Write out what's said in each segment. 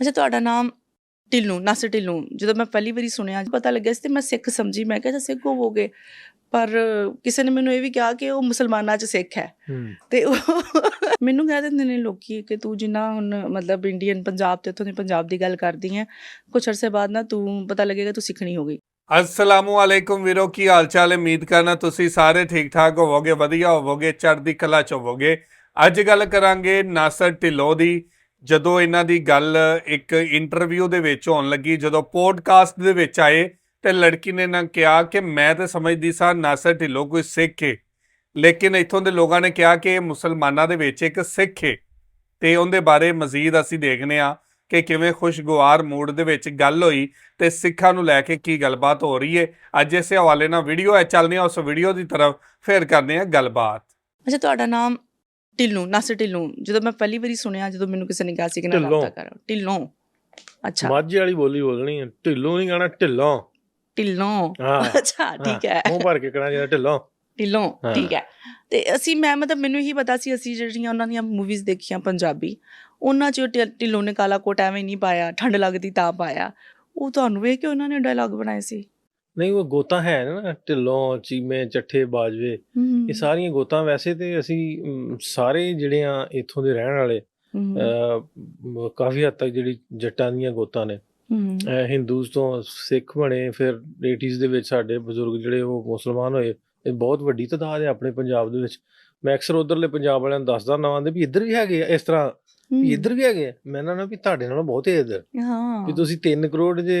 ਅੱਛਾ ਤੁਹਾਡਾ ਨਾਮ ਢਿੱਲੋਂ ਨਾਸਰ ਢਿੱਲੋਂ ਜਦੋਂ ਮੈਂ ਪਹਿਲੀ ਵਾਰੀ ਸੁਣਿਆ ਪਤਾ ਲੱਗਿਆ ਸੀ ਤੇ ਮੈਂ ਸਿੱਖ ਸਮਝੀ ਮੈਂ ਕਿਹਾ ਸਿੱਖ ਹੋਵੋਗੇ। ਪਰ ਕਿਸੇ ਨੇ ਮੈਨੂੰ ਇਹ ਵੀ ਕਿਹਾ ਕਿ ਉਹ ਮੁਸਲਮਾਨਾਂ 'ਚ ਸਿੱਖ ਹੈ। ਤੇ ਉਹ ਮੈਨੂੰ ਕਹਿ ਦਿੰਦੇ ਨੇ ਲੋਕੀ ਕਿ ਤੂੰ ਜਿੰਨਾ ਹੁਣ ਮਤਲਬ ਇੰਡੀਅਨ ਪੰਜਾਬ ਤੇ ਉੱਥੋਂ ਦੀ ਪੰਜਾਬ ਦੀ ਗੱਲ ਕਰਦੀ ਹੈ ਕੁਛ ਅਰਸੇ ਬਾਅਦ ਨਾ ਤੂੰ ਪਤਾ ਲੱਗੇਗਾ ਤੂੰ ਸਿੱਖਣੀ ਹੋ ਗਈ ਅਸਲਾਮੁ ਅਲੈਕੁਮ ਵੀਰੋ ਕੀ ਹਾਲ ਚਾਲ ਹੈ? ਉਮੀਦ ਕਰਨਾ ਤੁਸੀਂ ਸਾਰੇ ਠੀਕ ਠਾਕ ਹੋਵੋਗੇ ਵਧੀਆ ਹੋਵੋਗੇ ਚੜ੍ਹਦੀ ਕਲਾ ਚ ਹੋਵੋਗੇ। ਅੱਜ ਗੱਲ ਕਰਾਂਗੇ ਨਾਸਰ ਢਿੱਲੋਂ ਦੀ। ਜਦੋਂ ਇਹਨਾਂ ਦੀ ਗੱਲ ਇੱਕ ਇੰਟਰਵਿਊ ਦੇ ਵਿੱਚ ਹੋਣ ਲੱਗੀ, ਜਦੋਂ ਪੋਡਕਾਸਟ ਦੇ ਵਿੱਚ ਆਏ ਤੇ ਲੜਕੀ ਨੇ ਨਾ ਕਿਹਾ ਕਿ ਮੈਂ ਤਾਂ ਸਮਝਦੀ ਸਾਂ, ਨਾਸਰ ਢਿੱਲੋਂ ਕੋਈ ਸਿੱਖ ਹੈ ਲੇਕਿਨ ਇੱਥੋਂ ਦੇ ਲੋਕਾਂ ਨੇ ਕਿਹਾ ਕਿ ਇਹ ਮੁਸਲਮਾਨਾਂ ਦੇ ਵਿੱਚ ਇੱਕ ਸਿੱਖ ਹੈ ਤੇ ਉਹਦੇ ਬਾਰੇ ਮਜ਼ੀਦ ਅਸੀਂ ਦੇਖਨੇ ਆ ਕਿ ਕਿਵੇਂ ਖੁਸ਼ਗਵਾਰ ਮੂਡ ਦੇ ਵਿੱਚ ਗੱਲ ਹੋਈ ਤੇ ਸਿੱਖਾਂ ਨੂੰ ਲੈ ਕੇ ਕੀ ਗੱਲਬਾਤ ਹੋ ਰਹੀ ਹੈ ਅੱਜ ਇਸੇ ਹਵਾਲੇ ਨਾਲ ਵੀਡੀਓ ਹੈ, ਚੱਲਦੇ ਹਾਂ ਉਸ ਵੀਡੀਓ ਦੀ ਤਰਫ, ਫਿਰ ਕਰਦੇ ਹਾਂ ਗੱਲਬਾਤ। ਅੱਛਾ, ਤੁਹਾਡਾ ਨਾਮ ਢਿੱਲੋਂ ਨਾਸਰ ਢਿੱਲੋਂ ਜਦੋਂ ਮੈਂ ਪਹਿਲੀ ਵਾਰੀ ਸੁਣਿਆ ਜਦੋਂ ਮੈਨੂੰ ਕਿਸੇ ਨੇ ਕਿਹਾ ਸੀ ਕਿ ਨਾ ਢਿੱਲੋਂ। ਰਾਬਤਾ ਕਰ ਢਿੱਲੋਂ। ਅੱਛਾ। ਮਾਝੇ ਵਾਲੀ ਬੋਲੀ ਬੋਲਣੀ ਹੈ ਢਿੱਲੋਂ ਨਹੀਂ ਕਹਿਣਾ ਢਿੱਲੋਂ। ਢਿੱਲੋਂ। ਹਾਂ। ਅੱਛਾ ਠੀਕ ਹੈ। ਮੂੰਹ ਭਰ ਕੇ ਕਹਿਣਾ ਜਿਹੜਾ ਢਿੱਲੋਂ। ਢਿੱਲੋਂ ਹਾਂ। ਠੀਕ ਹੈ। ਤੇ ਅਸੀਂ ਮੈਂ ਮਤਲਬ ਮੈਨੂੰ ਹੀ ਪਤਾ ਸੀ ਅਸੀਂ ਜਿਹੜੀਆਂ ਉਹਨਾਂ ਦੀਆਂ ਮੂਵੀਜ਼ ਦੇਖੀਆਂ ਪੰਜਾਬੀ ਉਹਨਾਂ 'ਚ ਢਿ- ਢਿੱਲੋਂ ਨੇ ਕਾਲਾ ਕੋਟ ਐਵੇਂ ਨਹੀਂ ਪਾਇਆ ਠੰਡ ਲੱਗਦੀ ਤਾਂ ਪਾਇਆ। ਉਹ ਤੁਹਾਨੂੰ ਵੇਖ ਕੇ ਉਹਨਾਂ ਨੇ ਡਾਇਲੌਗ ਬਣਾਏ ਸੀ। ਨਹੀਂ ਉਹ ਗੋਤਾ ਹੈ ਨਾ ਢਿੱਲੋਂ ਚੀਮੇ ਚੱਠੇ ਬਾਜਵੇ ਇਹ ਸਾਰੀਆਂ ਗੋਤਾਂ ਵੈਸੇ ਤੇ ਅਸੀਂ ਅਮ, ਸਾਰੇ ਜਿਹੜੇ ਆ ਇੱਥੋਂ ਦੇ ਰਹਿਣ ਵਾਲੇ ਅਹ, ਕਾਫੀ ਹੱਦ ਤੱਕ ਜਿਹੜੀ ਜੱਟਾਂ ਦੀਆਂ ਗੋਤਾਂ ਨੇ। ਅਹ, ਹਿੰਦੂਸ ਤੋਂ ਸਿੱਖ ਬਣੇ ਫਿਰ 80s ਦੇ ਵਿੱਚ ਸਾਡੇ ਬਜ਼ੁਰਗ ਜਿਹੜੇ ਉਹ ਮੁਸਲਮਾਨ ਹੋਏ ਇਹ ਬਹੁਤ ਵੱਡੀ ਤਾਦਾਦ ਹੈ ਆਪਣੇ ਪੰਜਾਬ ਦੇ ਵਿੱਚ। ਮੈਂ ਅਕਸਰ ਉਧਰਲੇ ਪੰਜਾਬ ਵਾਲਿਆਂ ਨੂੰ ਦੱਸਦਾ ਨਾ ਦੇ ਵੀ ਇੱਧਰ ਵੀ ਹੈਗੇ ਆ ਇਸ ਤਰ੍ਹਾਂ ਵੀ ਇੱਧਰ ਵੀ ਹੈਗੇ ਆ। ਮੈਂ ਇਹਨਾਂ ਨੂੰ ਵੀ ਤੁਹਾਡੇ ਨਾਲੋਂ ਬਹੁਤ ਇੱਧਰ ਹਾਂ। ਵੀ ਤੁਸੀਂ 3 ਕਰੋੜ ਜੇ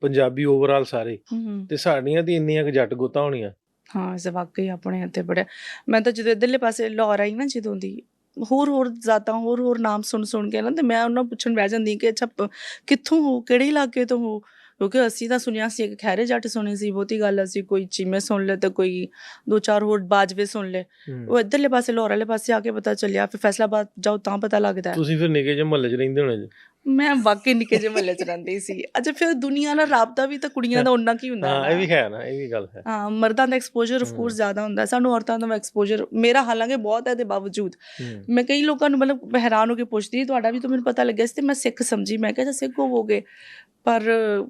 ਪੰਜਾਬੀ ਓਵਰਆਲ ਸਾਰੇ ਹਮ, ਤੇ ਸਾਡੀਆਂ ਤੇ ਇੰਨੀਆਂ ਕੁ ਜੱਟ ਗੋਤਾਂ ਹੋਣੀਆਂ। ਹਾਂ ਇਸ ਵਾਕਈ ਆਪਣੇ ਇੱਥੇ ਬੜਾ। ਮੈਂ ਤਾਂ ਜਦੋਂ ਇਧਰਲੇ ਪਾਸੇ ਲਾਹੌਰ ਆਈ ਨਾ ਜਦੋਂ ਦੀ ਹੋਰ ਹੋਰ ਜ਼ਾਤਾਂ ਹੋਰ ਹੋਰ ਨਾਮ ਸੁਣ ਸੁਣ ਕੇ ਨਾ ਤੇ ਮੈਂ ਉਹਨਾਂ ਨੂੰ ਪੁੱਛਣ ਬਹਿ ਜਾਂਦੀ ਕਿ ਅੱਛਾ ਪ- ਕਿੱਥੋਂ ਹੋ? ਕਿਹੜੇ ਇਲਾਕੇ ਤੋਂ ਹੋ? ਕਿਉਂਕਿ ਅਸੀਂ ਤਾਂ ਸੁਣਿਆ ਸੀ ਕਿ ਖੈਰੇ ਜੱਟ ਸੁਣੀ ਸੀ ਬਹੁਤੀ ਗੱਲ ਅਸੀਂ ਕੋਈ ਚੀਮੇ ਸੁਣ ਲੈ ਤੇ ਕੋਈ ਦੋ ਚਾਰ ਹੋਰ ਬਾਜਵੇ ਸੁਣ ਲੈ ਉਹ ਇਧਰਲੇ ਪਾਸੇ ਲਾਹੌਰ ਵਾਲੇ ਪਾਸੇ ਆ ਕੇ ਪਤਾ ਚੱਲਿਆ ਫਿਰ ਫੈਸਲਾਬਾਦ ਜਾਓ ਤਾਂ ਪਤਾ ਲੱਗਦਾ। ਤੁਸੀਂ ਫਿਰ ਨਿੱਕੇ ਜਿਹੇ ਮਹੱਲੇ 'ਚ ਰਹਿੰਦੇ ਹੋਣੇ ਜੀ ਮੈਂ ਵਾਕਈ ਨਿੱਕੇ ਜਿਹੇ ਮਹੱਲੇ 'ਚ ਰਹਿੰਦੀ ਸੀ ਅੱਛਾ ਫਿਰ ਦੁਨੀਆ ਨਾਲ ਰਾਬਤਾ ਵੀ ਤਾਂ ਕੁੜੀਆਂ ਦਾ ਉਹਨਾਂ ਕੀ ਹੁੰਦਾ ਹਾਂ। ਇਹ ਵੀ ਹੈ ਨਾ ਇਹ ਵੀ ਗੱਲ ਹੈ ਹਾਂ ਮਰਦਾਂ ਦਾ ਐਕਸਪੋਜ਼ਰ ਆਫ ਕੋਰਸ। ਜ਼ਿਆਦਾ ਹੁੰਦਾ। ਸਾਨੂੰ ਔਰਤਾਂ ਦਾ ਐਕਸਪੋਜ਼ਰ ਮੇਰਾ ਹਾਲਾਂਕਿ ਬਹੁਤ ਹੈ ਦੇ ਬਾਵਜੂਦ। ਮੈਂ ਕਈ ਲੋਕਾਂ ਨੂੰ ਮਤਲਬ ਹੈਰਾਨ ਹੋ ਕੇ ਪੁੱਛਦੀ ਤੁਹਾਡਾ ਵੀ ਤਾਂ ਮੈਨੂੰ ਪਤਾ ਲੱਗਿਆ ਸੀ ਤੇ ਮੈਂ ਸਿੱਖ ਸਮਝੀ ਮੈਂ ਕਿਹਾ ਸਿੱਖ ਹੋਵੋਗੇ ਪਰ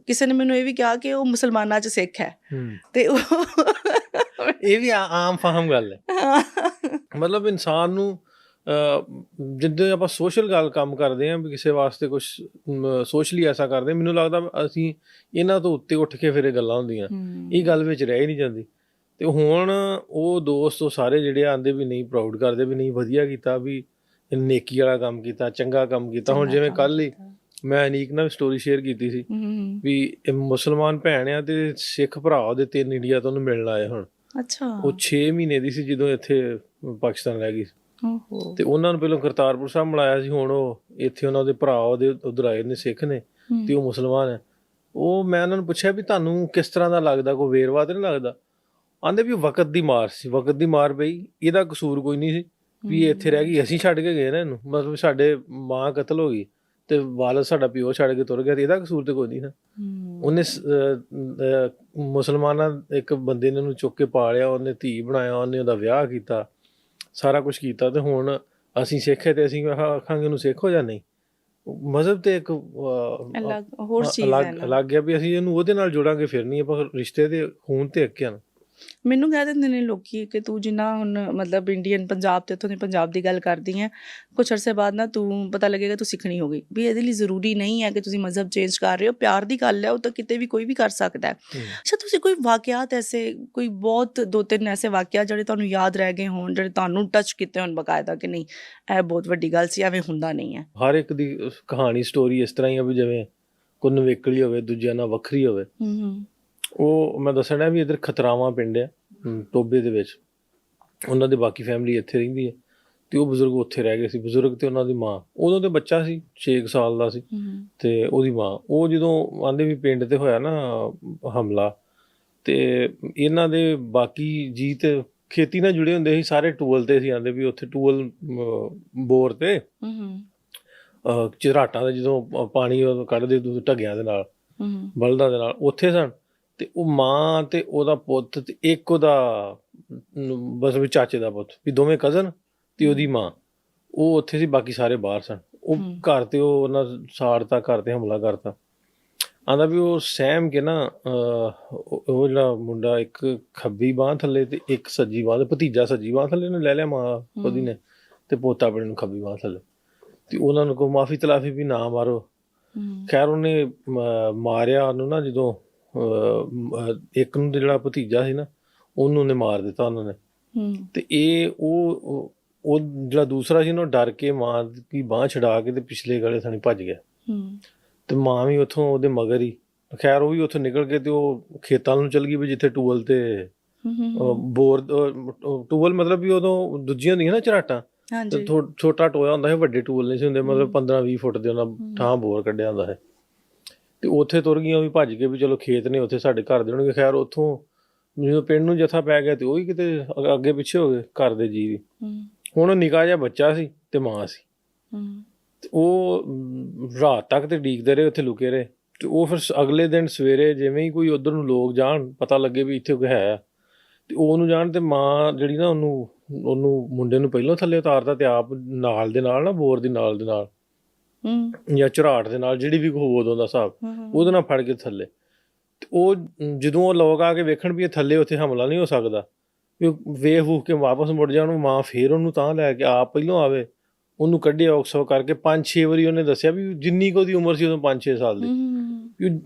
ਕਿਸੇ ਨੇ ਮੈਨੂੰ ਇਹ ਵੀ ਕਿਹਾ ਕਿ ਉਹ ਮੁਸਲਮਾਨਾਂ 'ਚ ਸਿੱਖ ਹੈ। ਤੇ ਉਹ ਇਹ ਵੀ ਆਮ ਫਹਮ ਗੱਲ ਹੈ। ਮਤਲਬ ਇਨਸਾਨ ਨੂੰ ਜਿੱਦਾਂ ਆਪਾਂ ਸੋਸ਼ਲ ਗੱਲ ਕੰਮ ਕਰਦੇ ਆਂ ਵੀ ਕਿਸੇ ਵਾਸਤੇ ਕੁਝ ਸੋਸ਼ਲੀ ਐਸਾ ਕਰਦੇ ਮੈਨੂੰ ਲੱਗਦਾ ਅਸੀਂ ਇਹਨਾਂ ਤੋਂ ਉੱਤੇ ਉੱਠ ਕੇ ਫਿਰ ਇਹ ਗੱਲਾਂ ਹੁੰਦੀਆਂ। ਇਹ ਗੱਲ ਵਿੱਚ ਰਹਿ ਹੀ ਨਹੀਂ ਜਾਂਦੀ। ਤੇ ਹੁਣ ਉਹ ਦੋਸਤ ਉਹ ਸਾਰੇ ਜਿਹੜੇ ਆਂਦੇ ਵੀ ਨਹੀਂ ਪ੍ਰਾਊਡ ਕਰਦੇ ਵੀ ਨਹੀਂ ਵਧੀਆ ਕੀਤਾ ਵੀ ਨੇਕੀ ਵਾਲਾ ਕੰਮ ਕੀਤਾ ਚੰਗਾ ਕੰਮ ਕੀਤਾ। ਹੁਣ ਜਿਵੇਂ ਕੱਲ ਹੀ। ਮੈਂ ਅਨੀਕ ਨਾਲ ਸਟੋਰੀ ਸ਼ੇਅਰ ਕੀਤੀ ਸੀ ਵੀ ਇਹ ਮੁਸਲਮਾਨ ਭੈਣ ਆ ਤੇ ਸਿੱਖ ਭਰਾ ਉਹਦੇ ਤਿੰਨ ਇੰਡੀਆ ਤੋਂ ਉਹਨੂੰ ਮਿਲਣ ਆਏ ਹੁਣ। ਅੱਛਾ। ਉਹ 6 ਮਹੀਨੇ ਦੀ ਸੀ ਜਦੋਂ ਇੱਥੇ ਪਾਕਿਸਤਾਨ ਰਹਿ ਗਈ ਓਹੋ। ਤੇ ਉਹਨਾਂ ਨੂੰ ਪਹਿਲਾਂ ਕਰਤਾਰਪੁਰ ਸਾਹਿਬ ਮਿਲਾਇਆ ਸੀ ਹੁਣ ਉਹ ਇੱਥੇ ਉਹਨਾਂ ਦੇ ਭਰਾ ਉਹਦੇ ਉਧਰ ਆਏ ਨੇ ਸਿੱਖ ਨੇ ਤੇ ਉਹ ਮੁਸਲਮਾਨ ਹੈ ਉਹ ਮੈਂ ਉਹਨਾਂ ਨੂੰ ਪੁੱਛਿਆ ਵੀ ਤੁਹਾਨੂੰ ਕਿਸ ਤਰ੍ਹਾਂ ਦਾ ਲੱਗਦਾ ਕੋਈ ਵੇਰਵਾ ਤੇ ਨਹੀਂ ਲੱਗਦਾ? ਆਂਦੇ ਵੀ ਵਕਤ ਦੀ ਮਾਰ ਸੀ ਵਕਤ ਦੀ ਮਾਰ ਪਈ ਇਹਦਾ ਕਸੂਰ ਕੋਈ ਨਹੀਂ ਸੀ ਵੀ ਇੱਥੇ ਰਹਿ ਗਈ ਅਸੀਂ ਛੱਡ ਕੇ ਗਏ ਨਾ ਇਹਨੂੰ। ਮਤਲਬ ਸਾਡੇ ਮਾਂ ਕਤਲ ਹੋ ਗਈ। ਤੇ ਵਾਲਦ ਸਾਡਾ ਪਿਓ ਛੱਡ ਕੇ ਤੁਰ ਗਿਆ ਤੇ ਇਹਦਾ ਕਸੂਰ ਤੇ ਕੋਈ ਨਹੀਂ ਹਮ, ਉਹਨੇ ਮੁਸਲਮਾਨਾਂ ਇੱਕ ਬੰਦੇ ਨੇ ਉਹਨੂੰ ਚੁੱਕ ਕੇ ਪਾਲਿਆ ਉਹਨੇ ਧੀ ਬਣਾਇਆ ਉਹਨੇ ਉਹਦਾ ਵਿਆਹ ਕੀਤਾ ਸਾਰਾ ਕੁਝ ਕੀਤਾ ਤੇ ਹੁਣ ਅਸੀਂ ਸਿੱਖ ਹੈ ਤੇ ਅਸੀਂ ਆਖਾਂਗੇ ਉਹਨੂੰ ਸਿੱਖ ਹੋ ਜਾਂ ਨਹੀਂ? ਮਜ਼ਹਬ ਤੇ ਇੱਕ ਅਲੱਗ ਹੋਰ ਚੀਜ਼ ਹੈ ਅਲੱਗ ਨਾ। ਅਲੱਗ ਹੈ ਵੀ ਅਸੀਂ ਇਹਨੂੰ ਉਹਦੇ ਨਾਲ ਜੋੜਾਂਗੇ ਫਿਰ ਨਹੀਂ ਆਪਾਂ ਰਿਸ਼ਤੇ ਦੇ ਖੂਨ ਤੇ ਹਨ ਮੈਨੂੰ ਕਹਿ ਦਿੰਦੇ ਨੇ ਲੋਕੀ ਕਿ ਤੂੰ ਜਿੰਨਾ ਹੁਣ ਮਤਲਬ ਇੰਡੀਅਨ ਪੰਜਾਬ ਤੇ ਦੀ ਪੰਜਾਬ ਦੀ ਗੱਲ ਕਰਦੀ ਹੈ ਕੁਛ ਅਰਸੇ ਬਾਅਦ ਨਾ ਤੂੰ ਪਤਾ ਲੱਗੇਗਾ ਤੂੰ ਸਿੱਖਣੀ ਹੋ ਗਈ। ਵੀ ਇਹਦੇ ਲਈ ਜ਼ਰੂਰੀ ਨਹੀਂ ਹੈ ਕਿ ਤੁਸੀਂ ਮਜ਼ਹਬ ਚੇਂਜ ਕਰ ਰਹੇ ਹੋ ਪਿਆਰ ਦੀ ਗੱਲ ਹੈ ਉਹ ਤਾਂ ਕਿਤੇ ਵੀ ਕੋਈ ਵੀ ਕਰ ਸਕਦਾ ਹੈ। ਅੱਛਾ ਤੁਸੀਂ ਕੋਈ ਵਾਕਿਆਤ ਐਸੇ ਕੋਈ ਬਹੁਤ ਦੋ ਤਿੰਨ ਐਸੇ ਵਾਕਿਆ ਜਿਹੜੇ ਤੁਹਾਨੂੰ ਯਾਦ ਰਹਿ ਗਏ ਹੋਣ ਜਿਹੜੇ ਤੁਹਾਨੂੰ ਟੱਚ ਕੀਤੇ ਹੋਣ ਬਕਾਇਦਾ ਕਿ ਨਹੀਂ ਇਹ ਬਹੁਤ ਵੱਡੀ ਗੱਲ ਸੀ ਐਵੇਂ ਹੁੰਦਾ ਨਹੀਂ ਹੈ ਹਰ ਇੱਕ ਦੀ ਕਹਾਣੀ ਸਟੋਰੀ ਇਸ ਤਰ੍ਹਾਂ ਹੀ ਆ ਵੀ ਜਿਵੇਂ ਕੋਈ ਨਵੇਕਲੀ ਹੋਵੇ ਦੂਜਿਆਂ ਨਾਲ ਵੱਖਰੀ ਹੋਵੇ। ਹੂੰ ਹੂੰ। ਉਹ ਮੈਂ ਦੱਸਣਾ ਵੀ ਇਧਰ ਖਤਰਾਵਾਂ ਪਿੰਡ ਆ ਟੋਬੇ ਦੇ ਵਿੱਚ। ਉਹਨਾਂ ਦੀ ਬਾਕੀ ਫੈਮਿਲੀ ਇੱਥੇ ਰਹਿੰਦੀ ਹੈ ਤੇ ਉਹ ਬਜ਼ੁਰਗ ਉੱਥੇ ਰਹਿ ਗਏ ਸੀ। ਬਜ਼ੁਰਗ ਤੇ ਉਹਨਾਂ ਦੀ ਮਾਂ। ਉਦੋਂ ਤੇ ਬੱਚਾ ਸੀ 6 ਸਾਲ ਦਾ ਸੀ। ਤੇ ਉਹਦੀ ਮਾਂ। ਉਹ ਜਦੋਂ ਆਂਦੇ ਵੀ ਪਿੰਡ ਤੇ ਹੋਇਆ ਨਾ ਹਮਲਾ ਤੇ ਇਹਨਾਂ ਦੇ ਬਾਕੀ ਜੀ ਤੇ ਖੇਤੀ ਨਾਲ ਜੁੜੇ ਹੁੰਦੇ ਸੀ। ਸਾਰੇ ਟੂਲ ਤੇ ਸੀ ਆਂਦੇ ਵੀ ਉੱਥੇ ਟੂਲ ਬੋਰ ਤੇ ਹੂੰ ਝਰਾਟਾਂ ਦੇ ਜਦੋਂ ਪਾਣੀ ਕੱਢਦੇ ਦੂ ਢੱਗਿਆਂ ਦੇ ਨਾਲ ਹੂੰ। ਬਲਦਾਂ ਦੇ ਨਾਲ। ਉੱਥੇ ਸਨ। ਤੇ ਉਹ ਮਾਂ ਤੇ ਉਹਦਾ ਪੁੱਤ ਤੇ ਇੱਕ ਉਹਦਾ ਬਸ ਵੀ ਚਾਚੇ ਦਾ ਪੁੱਤ ਵੀ ਦੋਵੇਂ ਕਜ਼ਨ ਤੇ ਉਹਦੀ ਮਾਂ। ਉਹ ਉੱਥੇ ਸੀ ਬਾਕੀ ਸਾਰੇ ਬਾਹਰ ਸਨ। ਉਹ। ਘਰ ਤੇ ਉਹ ਉਹਨਾਂ ਸਾੜਤਾ ਘਰ ਤੇ ਹਮਲਾ ਕਰਤਾ। ਆਂਦਾ ਵੀ ਉਹ ਸਹਿਮ ਕੇ ਨਾ ਉਹ ਜਿਹੜਾ ਮੁੰਡਾ ਇੱਕ ਖੱਬੀ ਬਾਹ ਥੱਲੇ ਤੇ ਇੱਕ ਸੱਜੀ ਬਾਹ ਭਤੀਜਾ ਸੱਜੀ ਬਾਹ ਥੱਲੇ ਨੇ ਲੈ ਲਿਆ ਮਾਂ ਉਹਦੀ ਨੇ ਤੇ ਪੋਤਾ ਆਪਣੇ ਨੂੰ ਖੱਬੀ ਬਾਹ ਥੱਲੇ। ਤੇ ਉਹਨਾਂ ਨੂੰ ਕੋ ਮਾਫੀ ਤਲਾਫੀ ਵੀ ਨਾ ਮਾਰੋ। ਖੈਰ ਉਹਨੇ ਮਾਰਿਆ ਉਹਨੂੰ ਨਾ ਜਦੋਂ ਇੱਕ ਨੂੰ ਜਿਹੜਾ ਭਤੀਜਾ ਸੀ ਨਾ ਉਹਨੂੰ ਨੇ ਮਾਰ ਦਿੱਤਾ ਉਹਨਾਂ ਨੇ। ਹੂੰ। ਤੇ ਇਹ ਉਹ ਉਹ- ਜਿਹੜਾ ਦੂਸਰਾ ਸੀ ਨਾ ਡਰ ਕੇ ਮਾਂ ਦੀ ਬਾਹ ਛਡਾ ਕੇ ਤੇ ਪਿਛਲੇ ਗਲੇ ਥਾਣੀ ਭੱਜ ਗਿਆ। ਹੂੰ। ਤੇ ਮਾਂ ਵੀ ਉੱਥੋਂ ਉਹਦੇ ਮਗਰ ਹੀ। ਖੈਰ ਉਹ ਵੀ ਉੱਥੋਂ ਨਿਕਲ ਕੇ ਤੇ ਉਹ ਖੇਤਾਂ ਨੂੰ ਚਲ ਗਈ ਵੀ ਜਿੱਥੇ ਟੂਵਲ ਤੇ ਹੂੰ ਬੋਰ ਟੂਵਲ ਮਤਲਬ ਵੀ ਉਦੋਂ ਦੂਜੀਆਂ ਹੁੰਦੀਆਂ ਨਾ ਝਰਾਟਾਂ ਤੇ ਹਾਂਜੀ ਛੋਟਾ ਟੋਇਆ ਹੁੰਦਾ ਸੀ ਵੱਡੇ ਟੂਵਲ ਨਹੀਂ ਸੀ ਹੁੰਦੇ ਮਤਲਬ 15 20 ਫੁੱਟ ਦੇ ਉਹਨਾਂ ਹੂੰ। ਥਾਂ ਬੋਰ ਕੱਢਿਆ ਹੁੰਦਾ ਹੈ ਤੇ ਉੱਥੇ ਤੁਰ ਗਈਆਂ ਵੀ ਭੱਜ ਕੇ ਵੀ ਚਲੋ ਖੇਤ ਨੇ ਉੱਥੇ ਸਾਡੇ ਘਰ ਦੇ ਹੋਣਗੇ। ਖੈਰ ਉੱਥੋਂ ਜਦੋਂ ਪਿੰਡ ਨੂੰ ਜਥਾ ਪੈ ਗਿਆ ਤੇ ਉਹ ਹੀ ਕਿਤੇ ਅੱਗੇ ਪਿੱਛੇ ਹੋ ਗਏ ਘਰ ਦੇ ਜੀ ਵੀ। ਹੁਣ ਨਿੱਕਾ ਜਿਹਾ ਬੱਚਾ ਸੀ ਤੇ ਮਾਂ ਸੀ। ਉਹ ਰਾਤ ਤੱਕ ਤੇ ਡੀਕਦੇ ਰਹੇ ਉੱਥੇ ਲੁਕੇ ਰਹੇ। ਤੇ ਉਹ ਫਿਰ ਅਗਲੇ ਦਿਨ ਸਵੇਰੇ ਜਿਵੇਂ ਹੀ ਕੋਈ ਉਧਰ ਨੂੰ ਲੋਕ ਜਾਣ ਪਤਾ ਲੱਗੇ ਵੀ ਇੱਥੇ ਕੋਈ ਹੈ। ਤੇ ਉਹ ਉਹਨੂੰ ਜਾਣ ਤੇ ਮਾਂ ਜਿਹੜੀ ਨਾ ਉਹਨੂੰ ਉਹਨੂੰ ਮੁੰਡੇ ਨੂੰ ਪਹਿਲਾਂ ਥੱਲੇ ਉਤਾਰਦਾ ਤੇ ਆਪ ਨਾਲ ਦੇ ਨਾਲ ਨਾ ਬੋਰ ਦੀ ਨਾਲ ਦੇ ਨਾਲ। ਹੂੰ। ਜਾਂ ਝਰਾਟ ਦੇ ਨਾਲ ਜਿਹੜੀ ਵੀ ਕੋਈ ਉਦੋਂ ਦਾ ਹਿਸਾਬ ਉਹਦੇ ਨਾਲ ਫੜ ਕੇ ਥੱਲੇ। ਤੇ ਉਹ ਜਦੋਂ ਉਹ ਲੋਕ ਆ ਕੇ ਵੇਖਣ ਵੀ ਇਹ ਥੱਲੇ ਉੱਥੇ ਹਮਲਾ ਨਹੀਂ ਹੋ ਸਕਦਾ ਵੀ ਉਹ ਵੇਖ ਵੂਖ ਕੇ ਵਾਪਸ ਮੁੜ ਜਾਣ ਮਾਂ ਫੇਰ ਉਹਨੂੰ ਤਾਂ ਲੈ ਕੇ ਆਪ ਪਹਿਲਾਂ ਆਵੇ। ਉਹਨੂੰ ਕੱਢਿਆ ਔਕਸੋ ਕਰਕੇ ਪੰਜ ਛੇ ਵਾਰੀ ਉਹਨੇ ਦੱਸਿਆ ਵੀ ਜਿੰਨੀ ਕੁ ਉਹਦੀ ਉਮਰ ਸੀ ਉਦੋਂ 5-6 ਸਾਲ ਦੀ। ਵੀ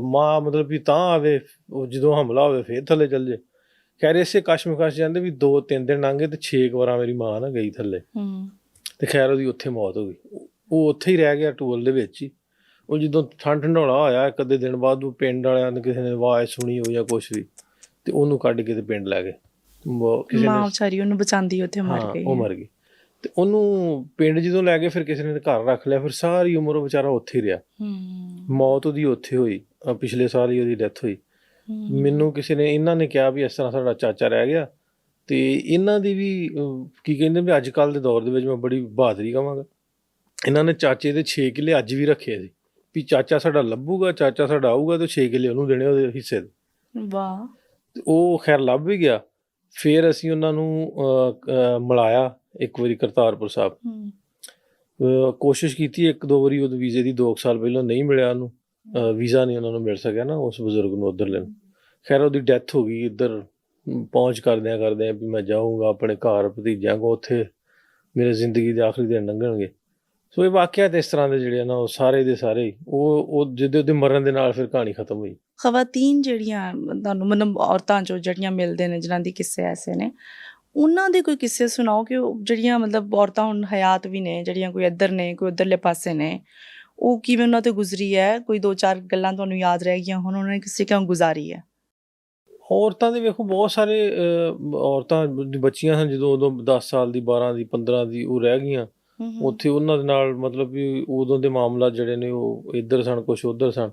ਮਾਂ ਮਤਲਬ ਵੀ ਤਾਂ ਆਵੇ ਉਹ ਜਦੋਂ ਹਮਲਾ ਹੋਵੇ ਫੇਰ ਥੱਲੇ ਚੱਲ ਜੇ। ਖੈਰ ਇਸੇ ਕਸ਼ਮਕਸ਼ ਜਾਂਦੇ ਵੀ ਦੋ ਤਿੰਨ ਦਿਨ ਲੰਘੇ ਤੇ 6 ਵਾਰਾਂ ਮੇਰੀ ਮਾਂ ਨਾ ਗਈ ਥੱਲੇ। ਹੂੰ। ਤੇ ਖੈਰ ਉਹਦੀ ਉੱਥੇ ਮੌਤ ਹੋ ਗਈ। ਉਹ- ਉੱਥੇ ਹੀ ਰਹਿ ਗਿਆ ਟੂਲ ਦੇ ਵਿੱਚ ਹੀ। ਉਹ ਜਦੋਂ ਠੰਡ ਢੰਡੋਲਾ ਹੋਇਆ ਇੱਕ ਅੱਧੇ ਦਿਨ ਬਾਅਦ ਉਹ ਪਿੰਡ ਵਾਲਿਆਂ ਨੇ ਕਿਸੇ ਨੇ ਆਵਾਜ਼ ਸੁਣੀ ਹੋ ਜਾਂ ਕੁਛ ਵੀ ਤੇ ਉਹਨੂੰ ਕੱਢ ਕੇ ਤੇ ਪਿੰਡ ਲੈ ਗਏ। ਉਹ ਕਿਸੇ ਮਾਂ ਨੇ ਵਿਚਾਰੀ ਉਹਨੂੰ ਬਚਾਉਂਦੀ ਉੱਥੇ ਮਰ ਗਈ। ਉਹ ਮਰ ਗਈ। ਤੇ ਉਹਨੂੰ ਪਿੰਡ ਜਦੋਂ ਲੈ ਗਏ ਫਿਰ ਕਿਸੇ ਨੇ ਘਰ ਰੱਖ ਲਿਆ ਫਿਰ ਸਾਰੀ ਉਮਰ ਉਹ ਵਿਚਾਰਾ ਉੱਥੇ ਹੀ ਰਿਹਾ। ਮੌਤ ਉਹਦੀ ਉੱਥੇ ਹੋਈ ਪਿਛਲੇ ਸਾਲ ਹੀ ਉਹਦੀ ਡੈਥ ਹੋਈ। ਮੈਨੂੰ ਕਿਸੇ ਨੇ ਇਹਨਾਂ ਨੇ ਕਿਹਾ ਵੀ ਇਸ ਤਰ੍ਹਾਂ ਸਾਡਾ ਚਾਚਾ ਰਹਿ ਗਿਆ ਤੇ ਇਹਨਾਂ ਦੀ ਵੀ ਕੀ ਕਹਿੰਦੇ ਵੀ ਅੱਜ ਕੱਲ ਦੇ ਦੌਰ ਦੇ ਵਿੱਚ ਮੈਂ ਬੜੀ ਬਹਾਦਰੀ ਕਹਾਂਗਾ। ਇਹਨਾਂ ਨੇ ਚਾਚੇ ਦੇ 6 ਕਿੱਲੇ ਅੱਜ ਵੀ ਰੱਖੇ ਸੀ ਵੀ ਚਾਚਾ ਸਾਡਾ ਲੱਭੂਗਾ ਚਾਚਾ ਸਾਡਾ ਆਊਗਾ ਤੇ 6 ਕਿੱਲੇ ਉਹਨੂੰ ਦੇਣੇ ਉਹਦੇ ਹਿੱਸੇ ਦੇ। ਵਾਹ। ਤੇ ਉਹ ਖੈਰ ਲੱਭ ਵੀ ਗਿਆ। ਫਿਰ ਅਸੀਂ ਉਹਨਾਂ ਨੂੰ ਮਿਲਾਇਆ ਇੱਕ ਵਾਰੀ ਕਰਤਾਰਪੁਰ ਸਾਹਿਬ। ਕੋਸ਼ਿਸ਼ ਕੀਤੀ ਇੱਕ ਦੋ ਵਾਰੀ ਉਹ ਵੀਜ਼ੇ ਦੀ 2 ਸਾਲ ਪਹਿਲਾਂ ਨਹੀਂ ਮਿਲਿਆ ਉਹਨੂੰ। ਵੀਜ਼ਾ ਨਹੀਂ ਉਹਨਾਂ ਨੂੰ ਮਿਲ ਸਕਿਆ ਨਾ ਉਸ ਬਜ਼ੁਰਗ ਨੂੰ ਉਧਰ ਲੈਣ ਖੈਰ ਉਹਦੀ ਡੈਥ ਹੋ ਗਈ ਇੱਧਰ ਪਹੁੰਚ ਕਰਦਿਆਂ ਕਰਦਿਆਂ ਵੀ ਮੈਂ ਜਾਊਂਗਾ ਆਪਣੇ ਘਰ ਭਤੀਜਿਆਂ ਕੋ ਉੱਥੇ ਮੇਰੇ ਜ਼ਿੰਦਗੀ ਦੇ ਆਖਰੀ ਦਿਨ ਲੰਘਣਗੇ। ਸੋ ਇਹ ਵਾਕਿਆਤ ਇਸ ਤਰ੍ਹਾਂ ਦੇ ਜਿਹੜੇ ਨਾ ਉਹ ਸਾਰੇ ਦੇ ਸਾਰੇ ਉਹ ਉਹ ਜਿਹਦੇ ਉਹਦੇ ਮਰਨ ਦੇ ਨਾਲ ਫਿਰ ਕਹਾਣੀ ਖਤਮ ਹੋਈ। ਖਵਾਤੀਨ ਜਿਹੜੀਆਂ ਤੁਹਾਨੂੰ ਮਤਲਬ ਔਰਤਾਂ ਚੋਂ ਜਿਹੜੀਆਂ ਮਿਲਦੇ ਨੇ ਜਿਨ੍ਹਾਂ ਦੀ ਕਿੱਸੇ ਐਸੇ ਨੇ ਉਹਨਾਂ ਦੇ ਕੋਈ ਕਿੱਸੇ ਸੁਣਾਓ ਕਿ ਉਹ ਜਿਹੜੀਆਂ ਮਤਲਬ ਔਰਤਾਂ ਹੁਣ ਹਯਾਤ ਵੀ ਨੇ ਜਿਹੜੀਆਂ ਕੋਈ ਇੱਧਰ ਨੇ ਕੋਈ ਉੱਧਰਲੇ ਪਾਸੇ ਨੇ ਉਹ ਕਿਵੇਂ ਉਹਨਾਂ ਤੇ ਗੁਜ਼ਰੀ ਹੈ? ਕੋਈ ਦੋ ਚਾਰ ਗੱਲਾਂ ਤੁਹਾਨੂੰ ਯਾਦ ਰਹਿ ਗਈਆਂ ਹੁਣ ਉਹਨਾਂ ਨੇ ਕਿਸੇ ਕਿਉਂ ਗੁਜ਼ਾਰੀ ਹੈ? ਔਰਤਾਂ ਦੇ ਵੇਖੋ ਬਹੁਤ ਸਾਰੇ ਔਰਤਾਂ ਬੱਚੀਆਂ ਹਨ ਜਦੋਂ ਉਦੋਂ 10 ਸਾਲ ਦੀ 12 ਦੀ 15 ਦੀ ਉਹ ਰਹਿ ਗਈਆਂ। ਉੱਥੇ ਉਹਨਾਂ ਦੇ ਨਾਲ ਮਤਲਬ ਵੀ ਉਦੋਂ ਦੇ ਮਾਮਲਾ ਜਿਹੜੇ ਨੇ ਉਹ ਇੱਧਰ ਸਨ ਕੁਝ ਉੱਧਰ ਸਨ।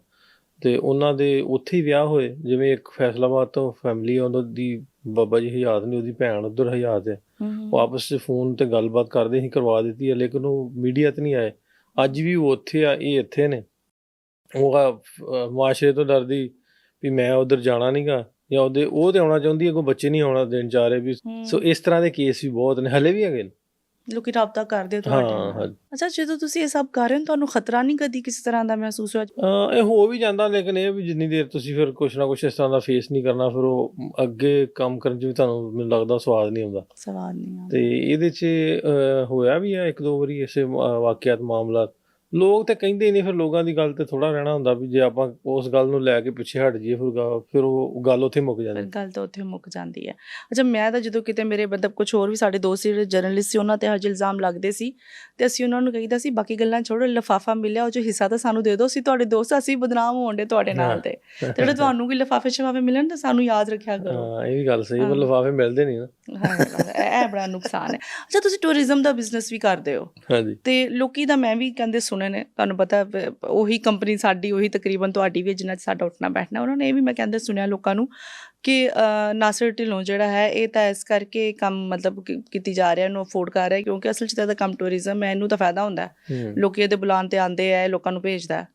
ਤੇ ਉਹਨਾਂ ਦੇ ਉੱਥੇ ਹੀ ਵਿਆਹ ਹੋਏ ਜਿਵੇਂ ਇੱਕ ਫੈਸਲਾਬਾਦ ਤੋਂ ਫੈਮਿਲੀ ਉਹਨਾਂ ਦੀ ਬਾਬਾ ਜੀ ਹਯਾਤ ਨੇ ਉਹਦੀ ਭੈਣ ਉੱਧਰ ਹਯਾਤ ਹੈ ਹੂੰ ਉਹ ਆਪਸ ਵਿੱਚ ਫੋਨ ਤੇ ਗੱਲਬਾਤ ਕਰਦੇ ਸੀ ਕਰਵਾ ਦਿੱਤੀ ਹੈ ਲੇਕਿਨ ਉਹ ਮੀਡੀਆ ਤੇ ਨਹੀਂ ਆਏ। ਅੱਜ ਵੀ ਉਹ ਉੱਥੇ ਆ ਇਹ ਇੱਥੇ ਨੇ। ਉਹ ਮੁਆਸ਼ਰੇ ਤੋਂ ਡਰਦੀ ਵੀ ਮੈਂ ਉਧਰ ਜਾਣਾ ਨਹੀਂਗਾ ਜਾਂ ਉਹਦੇ ਉਹ ਤੇ ਆਉਣਾ ਚਾਹੁੰਦੀ ਹੈ ਕੋਈ ਬੱਚੇ ਨਹੀਂ ਆਉਣਾ ਦੇਣ ਚਾਹ ਰਹੇ ਵੀ। ਹੂੰ। ਸੋ ਇਸ ਤਰ੍ਹਾਂ ਦੇ ਕੇਸ ਵੀ ਬਹੁਤ ਨੇ ਹਲੇ ਵੀ ਹੈਗੇ ਨੇ। ਲੋਕੀ ਰਾਬਤਾ ਕਰਦੇ ਤੁਹਾਡੇ ਹਾਂ ਨਾਲ। ਹਾਂ ਅੱਛਾ ਜਦੋਂ ਤੁਸੀਂ ਇਹ ਸਭ ਕਰ ਰਹੇ ਹੋ ਤੁਹਾਨੂੰ ਖਤਰਾ ਨਹੀਂ ਕਦੀ ਕਿਸੇ ਤਰ੍ਹਾਂ ਦਾ ਮਹਿਸੂਸ ਹੋਇਆ? ਅਹ ਇਹ ਹੋ ਵੀ ਜਾਂਦਾ ਲੇਕਿਨ ਇਹ ਵੀ ਜਿੰਨੀ ਦੇਰ ਤੁਸੀਂ ਫਿਰ ਕੁਛ ਨਾ ਕੁਛ ਇਸ ਤਰ੍ਹਾਂ ਦਾ ਫੇਸ ਨਹੀਂ ਕਰਨਾ ਫਿਰ ਉਹ ਅੱਗੇ ਕੰਮ ਕਰਨ 'ਚ ਵੀ ਤੁਹਾਨੂੰ ਮੈਨੂੰ ਲੱਗਦਾ ਸਵਾਦ ਨਹੀਂ ਆਉਂਦਾ। ਸਵਾਲ ਨਹੀਂ ਆ ਤੇ ਇਹਦੇ 'ਚ ਅਹ, ਹੋਇਆ ਵੀ ਹੈ ਇੱਕ ਦੋ ਵਾਰੀ ਐਸੇ ਵਾਕਿਆਤ ਮਾਮਲਾ। ਲੋਕ ਤੇ ਕਹਿੰਦੇ ਹੀ ਨਹੀਂ ਫਿਰ ਲੋਕਾਂ ਦੀ ਗੱਲ ਤੇ ਥੋੜਾ ਰਹਿਣਾ ਹੁੰਦਾ ਵੀ ਜੇ ਆਪਾਂ ਉਸ ਗੱਲ ਨੂੰ ਲੈ ਕੇ ਪਿੱਛੇ ਹਟ ਜਾਈਏ ਫਿਰ ਗਾ- ਫਿਰ ਉਹ ਗੱਲ ਉੱਥੇ ਮੁੱਕ ਜਾਂਦੀ। ਗੱਲ ਤਾਂ ਉੱਥੇ ਮੁੱਕ ਜਾਂਦੀ ਹੈ। ਅੱਛਾ ਮੈਂ ਤਾਂ ਜਦੋਂ ਕਿਤੇ ਮੇਰੇ ਮਤਲਬ ਕੁਝ ਹੋਰ ਵੀ ਸਾਡੇ ਦੋਸਤ ਜਿਹੜੇ ਜਰਨਲਿਸਟ ਸੀ ਉਹਨਾਂ ਤੇ ਹਜੇ ਇਲਜ਼ਾਮ ਲੱਗਦੇ ਸੀ ਤੇ ਅਸੀਂ ਉਹਨਾਂ ਨੂੰ ਕਹੀਦਾ ਸੀ ਬਾਕੀ ਗੱਲਾਂ ਛੋੜੋ ਲਿਫਾਫਾ ਮਿਲਿਆ ਉਹ ਜੋ ਹਿੱਸਾ ਤਾਂ ਸਾਨੂੰ ਦੇ ਦਿਓ ਅਸੀਂ ਤੁਹਾਡੇ ਦੋਸਤ ਅਸੀਂ ਬਦਨਾਮ ਹੋਣ ਦੇ ਤੁਹਾਡੇ ਨਾਲ ਤੇ। ਤੇ ਜਿਹੜੇ ਤੁਹਾਨੂੰ ਕੋਈ ਲਿਫਾਫੇ ਸ਼ਫਾਫੇ ਮਿਲਣ ਤਾਂ ਸਾਨੂੰ ਯਾਦ ਰੱਖਿਆ ਕਰੋ। ਹਾਂ ਇਹ ਵੀ ਗੱਲ ਸਹੀ ਹਾਂ। ਪਰ ਲਿਫਾਫੇ ਮਿਲਦੇ ਨਹੀਂ ਨਾ। ਹਾਂ, ਇਹ ਇਹ ਬੜਾ ਨੁਕਸਾਨ ਹੈ ਅੱਛਾ ਤੁਸੀਂ ਟੂਰਿਜ਼ਮ ਦਾ ਬਿਜ਼ਨਸ ਵੀ ਕਰਦੇ ਹੋ ਹਾਂਜੀ ਤੇ ਲੋਕੀ ਦਾ ਮੈਂ ਵੀ ਕਹਿੰਦੇ ਸੁਣੇ ਨੇ ਤੁਹਾਨੂੰ ਪਤਾ ਉਹੀ ਕੰਪਨੀ ਸਾਡੀ ਉਹੀ ਤਕਰੀਬਨ ਤੁਹਾਡੀ ਵੀ ਜਿੰਨਾ ਸਾਡਾ ਉੱਠਣਾ ਬੈਠਣਾ ਉਹਨਾਂ ਨੇ ਇਹ ਵੀ ਮੈਂ ਕਹਿੰਦੇ ਸੁਣਿਆ ਲੋਕਾਂ ਨੂੰ ਕਿ ਨਾਸਰ ਢਿੱਲੋਂ ਜਿਹੜਾ ਹੈ ਇਹ ਤਾਂ ਇਸ ਕਰਕੇ ਕੰਮ ਮਤਲਬ ਕੀਤੀ ਜਾ ਰਿਹਾ ਇਹਨੂੰ ਅਫੋਰਡ ਕਰ ਰਿਹਾ ਕਿਉਂਕਿ ਅਸਲ 'ਚ ਤਾਂ ਕੰਮ ਟੂਰਿਜ਼ਮ ਹੈ ਇਹਨੂੰ ਤਾਂ ਫਾਇਦਾ ਹੁੰਦਾ। ਲੋਕੀ ਇਹਦੇ ਬੁਲਾਉਣ ਤੇ ਆਉਂਦੇ ਆ ਲੋਕਾਂ ਨੂੰ ਭੇਜਦਾ ਹੈ।